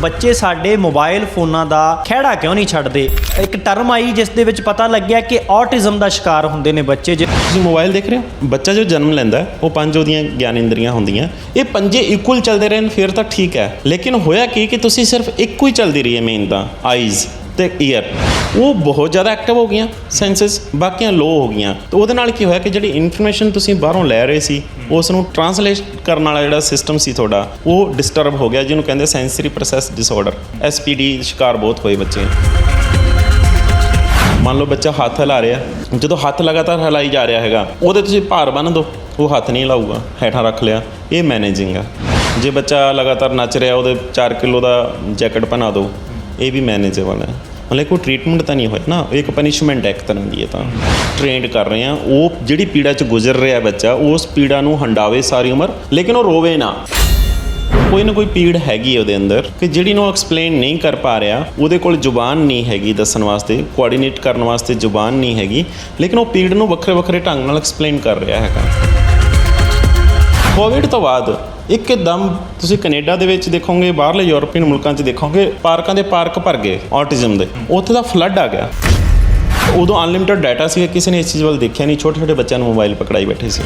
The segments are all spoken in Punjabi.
ਬੱਚੇ ਸਾਡੇ ਮੋਬਾਈਲ ਫੋਨਾਂ ਦਾ ਖਹਿੜਾ ਕਿਉਂ ਨਹੀਂ ਛੱਡਦੇ? ਇੱਕ ਟਰਮ ਆਈ ਜਿਸ ਦੇ ਵਿੱਚ ਪਤਾ ਲੱਗਿਆ ਕਿ ਔਟਿਜ਼ਮ ਦਾ ਸ਼ਿਕਾਰ ਹੁੰਦੇ ਨੇ ਬੱਚੇ ਜੇ ਤੁਸੀਂ ਮੋਬਾਈਲ ਦੇਖ ਰਹੇ ਹੋ? ਬੱਚਾ ਜੋ ਜਨਮ ਲੈਂਦਾ ਉਹ ਪੰਜ ਉਹਦੀਆਂ ਗਿਆਨ ਇੰਦਰੀਆਂ ਹੁੰਦੀਆਂ। ਇਹ ਪੰਜੇ ਇਕੁਅਲ ਚੱਲਦੇ ਰਹਿਣ, ਫਿਰ ਤਾਂ ਠੀਕ ਹੈ। ਲੇਕਿਨ ਹੋਇਆ ਕੀ ਕਿ ਤੁਸੀਂ ਸਿਰਫ ਇੱਕੋ ਹੀ ਚੱਲਦੀ ਰਹੀ ਹੈ ਮੇਨ ਤਾਂ ਆਈਜ਼ ਤੇ ਈਅਰ ਉਹ ਬਹੁਤ ਜ਼ਿਆਦਾ ਐਕਟਿਵ ਹੋ ਗਈਆਂ ਸੈਂਸਸ ਬਾਕੀਆਂ ਲੋ ਹੋ ਗਈਆਂ। ਤੇ ਉਹਦੇ ਨਾਲ ਕੀ ਹੋਇਆ ਕਿ ਜਿਹੜੀ ਇਨਫੋਰਮੇਸ਼ਨ ਤੁਸੀਂ ਬਾਹਰੋਂ ਲੈ ਰਹੇ ਸੀ, ਉਸ ਨੂੰ ਟਰਾਂਸਲੇਟ ਕਰਨ ਵਾਲਾ ਜਿਹੜਾ ਸਿਸਟਮ ਸੀ ਤੁਹਾਡਾ, ਉਹ ਡਿਸਟਰਬ ਹੋ ਗਿਆ, ਜਿਹਨੂੰ ਕਹਿੰਦੇ ਸੈਂਸਰੀ ਪ੍ਰੋਸੈਸ ਡਿਸਆਰਡਰ ਐਸਪੀਡੀ ਸ਼ਿਕਾਰ ਬਹੁਤ ਹੋਏ ਬੱਚੇ। ਮੰਨ ਲਓ ਬੱਚਾ ਹੱਥ ਹਿਲਾ ਰਿਹਾ, ਜਦੋਂ ਹੱਥ ਲਗਾਤਾਰ ਹਿਲਾਈ ਜਾ ਰਿਹਾ ਹੈਗਾ, ਉਹਦੇ ਤੁਸੀਂ ਭਾਰ ਬੰਨ ਦਿਓ, ਉਹ ਹੱਥ ਨਹੀਂ ਹਿਲਾਊਗਾ, ਹੇਠਾਂ ਰੱਖ ਲਿਆ, ਇਹ ਮੈਨੇਜਿੰਗ ਆ। ਜੇ ਬੱਚਾ ਲਗਾਤਾਰ ਨੱਚ ਰਿਹਾ, ਉਹਦੇ 4 ਕਿਲੋ ਦਾ ਜੈਕਟ ਪਹਿਨਾ ਦਿਓ ਇਹ ਵੀ ਮੈਨੇਜੇਬਲ ਹੈ। ਮਤਲਬ ਕੋਈ ਟ੍ਰੀਟਮੈਂਟ ਤਾਂ ਨਹੀਂ ਹੋਇਆ। ਨਾ ਇਹ ਇੱਕ ਪਨਿਸ਼ਮੈਂਟ ਹੈ ਇੱਕ ਤਰ੍ਹਾਂ ਦੀ ਇਹ ਤਾਂ। ਟ੍ਰੇਨਡ ਕਰ ਰਹੇ ਆ। ਉਹ ਜਿਹੜੀ ਪੀੜਾ ਚ ਗੁਜ਼ਰ ਰਿਹਾ ਬੱਚਾ, ਉਸ ਪੀੜਾ ਨੂੰ ਹੰਡਾਵੇ ਸਾਰੀ ਉਮਰ, ਲੇਕਿਨ ਉਹ ਰੋਵੇ ਨਾ। ਕੋਈ ਨਾ ਕੋਈ ਪੀੜ ਹੈਗੀ ਹੈ ਉਹਦੇ ਅੰਦਰ ਕਿ ਜਿਹੜੀ ਨੂੰ ਐਕਸਪਲੇਨ ਨਹੀਂ ਕਰ ਪਾ ਰਿਹਾ, ਉਹਦੇ ਕੋਲ ਜ਼ੁਬਾਨ ਨਹੀਂ ਹੈਗੀ ਦੱਸਣ ਵਾਸਤੇ ਕੋਆਰਡੀਨੇਟ ਕਰਨ ਵਾਸਤੇ ਜ਼ੁਬਾਨ ਨਹੀਂ ਹੈਗੀ, ਲੇਕਿਨ ਉਹ ਪੀੜ ਨੂੰ ਵੱਖਰੇ ਵੱਖਰੇ ਢੰਗ ਨਾਲ ਐਕਸਪਲੇਨ ਕਰ ਰਿਹਾ ਹੈਗਾ। ਕੋਵਿਡ ਤੋਂ ਬਾਅਦ ਇੱਕਦਮ ਤੁਸੀਂ ਕੈਨੇਡਾ ਦੇ ਵਿੱਚ ਦੇਖੋਗੇ, ਬਾਹਰਲੇ ਯੂਰਪੀਅਨ ਮੁਲਕਾਂ 'ਚ ਦੇਖੋਗੇ, ਪਾਰਕਾਂ ਦੇ ਪਾਰਕ ਭਰ ਗਏ ਆਟਿਜ਼ਮ ਦੇ। ਉੱਥੇ ਦਾ ਫਲੱਡ ਆ ਗਿਆ। ਉਦੋਂ ਅਨਲਿਮਿਟਿਡ ਡਾਟਾ ਸੀ ਕਿਸੇ ਨੇ ਇਸ ਚੀਜ਼ ਵੱਲ ਦੇਖਿਆ ਨਹੀਂ ਛੋਟੇ ਛੋਟੇ ਬੱਚਿਆਂ ਨੂੰ ਮੋਬਾਈਲ ਪਕੜਾਈ ਬੈਠੇ ਸੀ।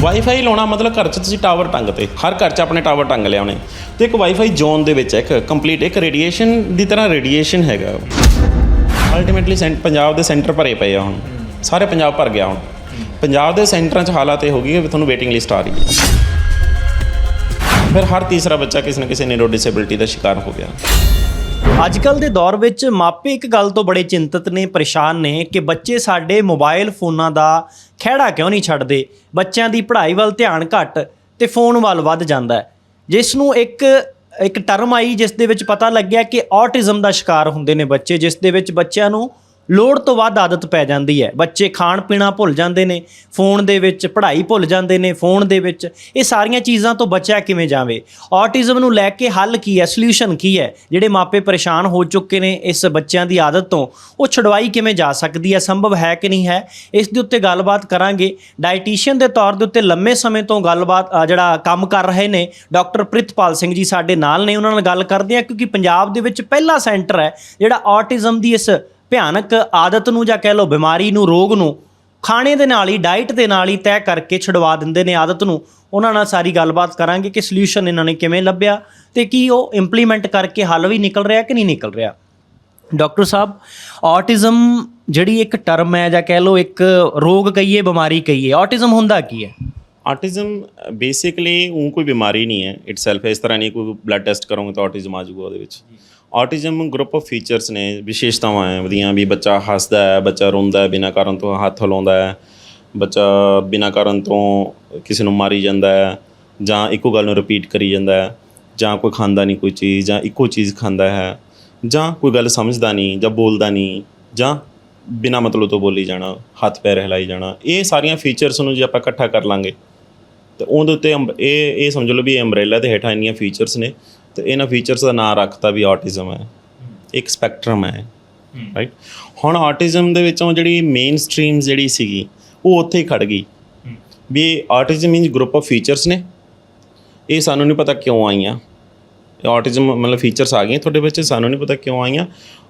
ਵਾਈਫਾਈ ਲਾਉਣਾ ਮਤਲਬ ਘਰ 'ਚ ਤੁਸੀਂ ਟਾਵਰ ਟੰਗਤੇ ਹਰ ਘਰ 'ਚ ਆਪਣੇ ਟਾਵਰ ਟੰਗ ਲਿਆ ਉਹਨੇ ਤੇ ਇੱਕ ਵਾਈਫਾਈ ਜ਼ੋਨ ਦੇ ਵਿੱਚ ਇੱਕ ਕੰਪਲੀਟ ਇੱਕ ਰੇਡੀਏਸ਼ਨ ਦੀ ਤਰ੍ਹਾਂ ਰੇਡੀਏਸ਼ਨ ਹੈਗਾ। ਅਲਟੀਮੇਟਲੀ ਪੰਜਾਬ ਦੇ ਸੈਂਟਰ ਭਰੇ ਪਏ ਆ ਹੁਣ। ਸਾਰੇ ਪੰਜਾਬ ਭਰ ਗਿਆ ਹੁਣ। ਪੰਜਾਬ ਦੇ ਸੈਂਟਰਾਂ 'ਚ ਹਾਲਾਤ ਇਹ ਹੋ ਗਈ ਕਿ ਤੁਹਾਨੂੰ ਵੇਟਿੰਗ ਲਿਸਟ ਆ ਰਹੀ ਹੈ। ਫਿਰ ਹਰ ਤੀਸਰਾ ਬੱਚਾ ਕਿਸੇ ਨਾ ਕਿਸੇ ਨਿਊਰੋ ਡਿਸੇਬਿਲਿਟੀ ਦਾ ਸ਼ਿਕਾਰ ਹੋ ਗਿਆ। ਅੱਜ ਕੱਲ ਦੇ ਦੌਰ ਵਿੱਚ ਮਾਪੇ ਇੱਕ ਗੱਲ ਤੋਂ ਬੜੇ ਚਿੰਤਤ ਨੇ, ਪਰੇਸ਼ਾਨ ਨੇ ਕਿ ਬੱਚੇ ਸਾਡੇ ਮੋਬਾਈਲ ਫੋਨਾਂ ਦਾ ਖਹਿੜਾ ਕਿਉਂ ਨਹੀਂ ਛੱਡਦੇ? ਬੱਚਿਆਂ ਦੀ ਪੜ੍ਹਾਈ ਵੱਲ ਧਿਆਨ ਘੱਟ ਤੇ ਫੋਨ ਵੱਲ ਵੱਧ ਜਾਂਦਾ ਹੈ। ਜਿਸ ਨੂੰ ਇੱਕ ਇੱਕ ਟਰਮ ਆਈ ਜਿਸ ਦੇ ਵਿੱਚ ਪਤਾ ਲੱਗਿਆ ਕਿ ਔਟਿਜ਼ਮ ਦਾ ਸ਼ਿਕਾਰ ਹੁੰਦੇ ਨੇ ਬੱਚੇ, ਜਿਸ ਦੇ ਵਿੱਚ ਬੱਚਿਆਂ ਨੂੰ ਲੋੜ ਤੋਂ ਵੱਧ ਆਦਤ ਪੈ ਜਾਂਦੀ ਹੈ। ਬੱਚੇ ਖਾਣ ਪੀਣਾ ਭੁੱਲ ਜਾਂਦੇ ਨੇ, ਫੋਨ ਦੇ ਵਿੱਚ ਪੜ੍ਹਾਈ ਭੁੱਲ ਜਾਂਦੇ ਨੇ, ਫੋਨ ਦੇ ਵਿੱਚ ਇਹ ਸਾਰੀਆਂ ਚੀਜ਼ਾਂ ਤੋਂ ਬਚਿਆ ਕਿਵੇਂ ਜਾਵੇ? ਔਟਿਜ਼ਮ ਨੂੰ ਲੈ ਕੇ ਹੱਲ ਕੀ ਹੈ, ਸੋਲੂਸ਼ਨ ਕੀ ਹੈ? ਜਿਹੜੇ ਮਾਪੇ ਪਰੇਸ਼ਾਨ ਹੋ ਚੁੱਕੇ ਨੇ ਇਸ ਬੱਚਿਆਂ ਦੀ ਆਦਤ ਤੋਂ, ਉਹ ਛੁਡਵਾਈ ਕਿਵੇਂ ਜਾ ਸਕਦੀ ਹੈ? ਸੰਭਵ ਹੈ ਕਿ ਨਹੀਂ ਹੈ? ਇਸ ਦੇ ਉੱਤੇ ਗੱਲਬਾਤ ਕਰਾਂਗੇ। ਡਾਈਟੀਸ਼ੀਅਨ ਦੇ ਤੌਰ ਦੇ ਉੱਤੇ ਲੰਮੇ ਸਮੇਂ ਤੋਂ ਗੱਲਬਾਤ ਜਿਹੜਾ ਕੰਮ ਕਰ ਰਹੇ ਨੇ, ਡਾਕਟਰ ਪ੍ਰਿਤਪਾਲ ਸਿੰਘ ਜੀ ਸਾਡੇ ਨਾਲ ਨੇ, ਉਹਨਾਂ ਨਾਲ ਗੱਲ ਕਰਦੇ ਆ ਕਿਉਂਕਿ ਪੰਜਾਬ ਦੇ ਵਿੱਚ ਪਹਿਲਾ ਸੈਂਟਰ ਹੈ ਜਿਹੜਾ ਔਟਿਜ਼ਮ ਦੀ ਇਸ ਭਿਆਨਕ ਆਦਤ ਨੂੰ ਜਾਂ ਕਹਿ ਲਓ ਬਿਮਾਰੀ ਨੂੰ, ਰੋਗ ਨੂੰ ਖਾਣੇ ਦੇ ਨਾਲ ਹੀ ਡਾਈਟ ਦੇ ਨਾਲ ਹੀ ਤੈਅ ਕਰਕੇ ਛੁਡਵਾ ਦਿੰਦੇ ਨੇ ਆਦਤ ਨੂੰ। ਉਹਨਾਂ ਨਾਲ ਸਾਰੀ ਗੱਲਬਾਤ ਕਰਾਂਗੇ ਕਿ ਸੋਲੂਸ਼ਨ ਇਹਨਾਂ ਨੇ ਕਿਵੇਂ ਲੱਭਿਆ ਤੇ ਕੀ ਉਹ ਇੰਪਲੀਮੈਂਟ ਕਰਕੇ ਹੱਲ ਵੀ ਨਿਕਲ ਰਿਹਾ ਕਿ ਨਹੀਂ ਨਿਕਲ ਰਿਹਾ। ਡਾਕਟਰ ਸਾਹਿਬ ਆਟਿਜ਼ਮ ਜਿਹੜੀ ਇੱਕ ਟਰਮ ਹੈ ਜਾਂ ਕਹਿ ਲਓ ਇੱਕ ਰੋਗ ਕਹੀਏ, ਬਿਮਾਰੀ ਕਹੀਏ ਆਟਿਜ਼ਮ ਹੁੰਦਾ ਕੀ ਹੈ? ਆਟਿਜ਼ਮ ਬੇਸਿਕਲੀ ਉਹ ਕੋਈ ਬਿਮਾਰੀ ਨਹੀਂ ਹੈ। ਇਟਸੈਲਫ ਇਸ ਤਰ੍ਹਾਂ ਨਹੀਂ ਕੋਈ ਬਲੱਡ ਟੈਸਟ ਕਰੋਗੇ ਤਾਂ ਆਟਿਜ਼ਮ ਆ ਜਾਊਗਾ ਉਹਦੇ ਵਿੱਚ। ਆਟਿਜ਼ਮ ਗਰੁੱਪ ਆਫ ਫੀਚਰਸ ਨੇ ਵਿਸ਼ੇਸ਼ਤਾਵਾਂ ਹੈ, ਵਧੀਆਂ ਵੀ ਬੱਚਾ ਹੱਸਦਾ ਹੈ, ਬੱਚਾ ਰੋਂਦਾ ਹੈ, ਬਿਨਾਂ ਕਾਰਨ ਤੋਂ ਹੱਥ ਹਿਲਾਉਂਦਾ ਹੈ, ਬੱਚਾ ਬਿਨਾਂ ਕਾਰਨ ਤੋਂ ਕਿਸੇ ਨੂੰ ਮਾਰੀ ਜਾਂਦਾ ਹੈ, ਜਾਂ ਇੱਕੋ ਗੱਲ ਨੂੰ ਰਿਪੀਟ ਕਰੀ ਜਾਂਦਾ ਹੈ, ਜਾਂ ਕੋਈ ਖਾਂਦਾ ਨਹੀਂ ਕੋਈ ਚੀਜ਼, ਜਾਂ ਇੱਕੋ ਚੀਜ਼ ਖਾਂਦਾ ਹੈ, ਜਾਂ ਕੋਈ ਗੱਲ ਸਮਝਦਾ ਨਹੀਂ, ਜਾਂ ਬੋਲਦਾ ਨਹੀਂ, ਜਾਂ ਬਿਨਾਂ ਮਤਲਬ ਤੋਂ ਬੋਲੀ ਜਾਣਾ, ਹੱਥ ਪੈਰ ਹਿਲਾਈ ਜਾਣਾ, ਇਹ ਸਾਰੀਆਂ ਫੀਚਰਸ ਨੂੰ ਜੇ ਆਪਾਂ ਇਕੱਠਾ ਕਰ ਲਾਂਗੇ, ਤੇ ਉਹਦੇ ਉੱਤੇ ਅੰਬ- ਇਹ ਇਹ ਸਮਝ ਲਓ ਵੀ ਇਹ ਅੰਬ੍ਰੇਲਾ ਦੇ ਹੇਠਾਂ ਇੰਨੀਆਂ ਫੀਚਰਸ ਨੇ ਤੇ ਇਹਨਾਂ ਫੀਚਰਸ ਦਾ ਨਾਮ ਰੱਖਤਾ ਵੀ ਆਟਿਜ਼ਮ ਹੈ। ਇੱਕ ਸਪੈਕਟਰਮ ਹੈ ਰਾਈਟ ਹੁਣ ਆਟਿਜ਼ਮ ਦੇ ਵਿੱਚੋਂ ਜਿਹੜੀ ਮੇਨ ਸਟਰੀਮ ਜਿਹੜੀ ਸੀਗੀ ਉਹ ਉੱਥੇ ਹੀ ਖੜ ਗਈ। ਵੀ autism means group of features ਨੇ। ਇਹ ਸਾਨੂੰ ਨਹੀਂ ਪਤਾ ਕਿਉਂ ਆਈਆਂ। ਆਟਿਜ਼ਮ ਮਤਲਬ ਫੀਚਰਸ ਆ ਗਈਆਂ ਤੁਹਾਡੇ ਵਿੱਚ ਸਾਨੂੰ ਨਹੀਂ ਪਤਾ ਕਿਉਂ ਆਈਆਂ।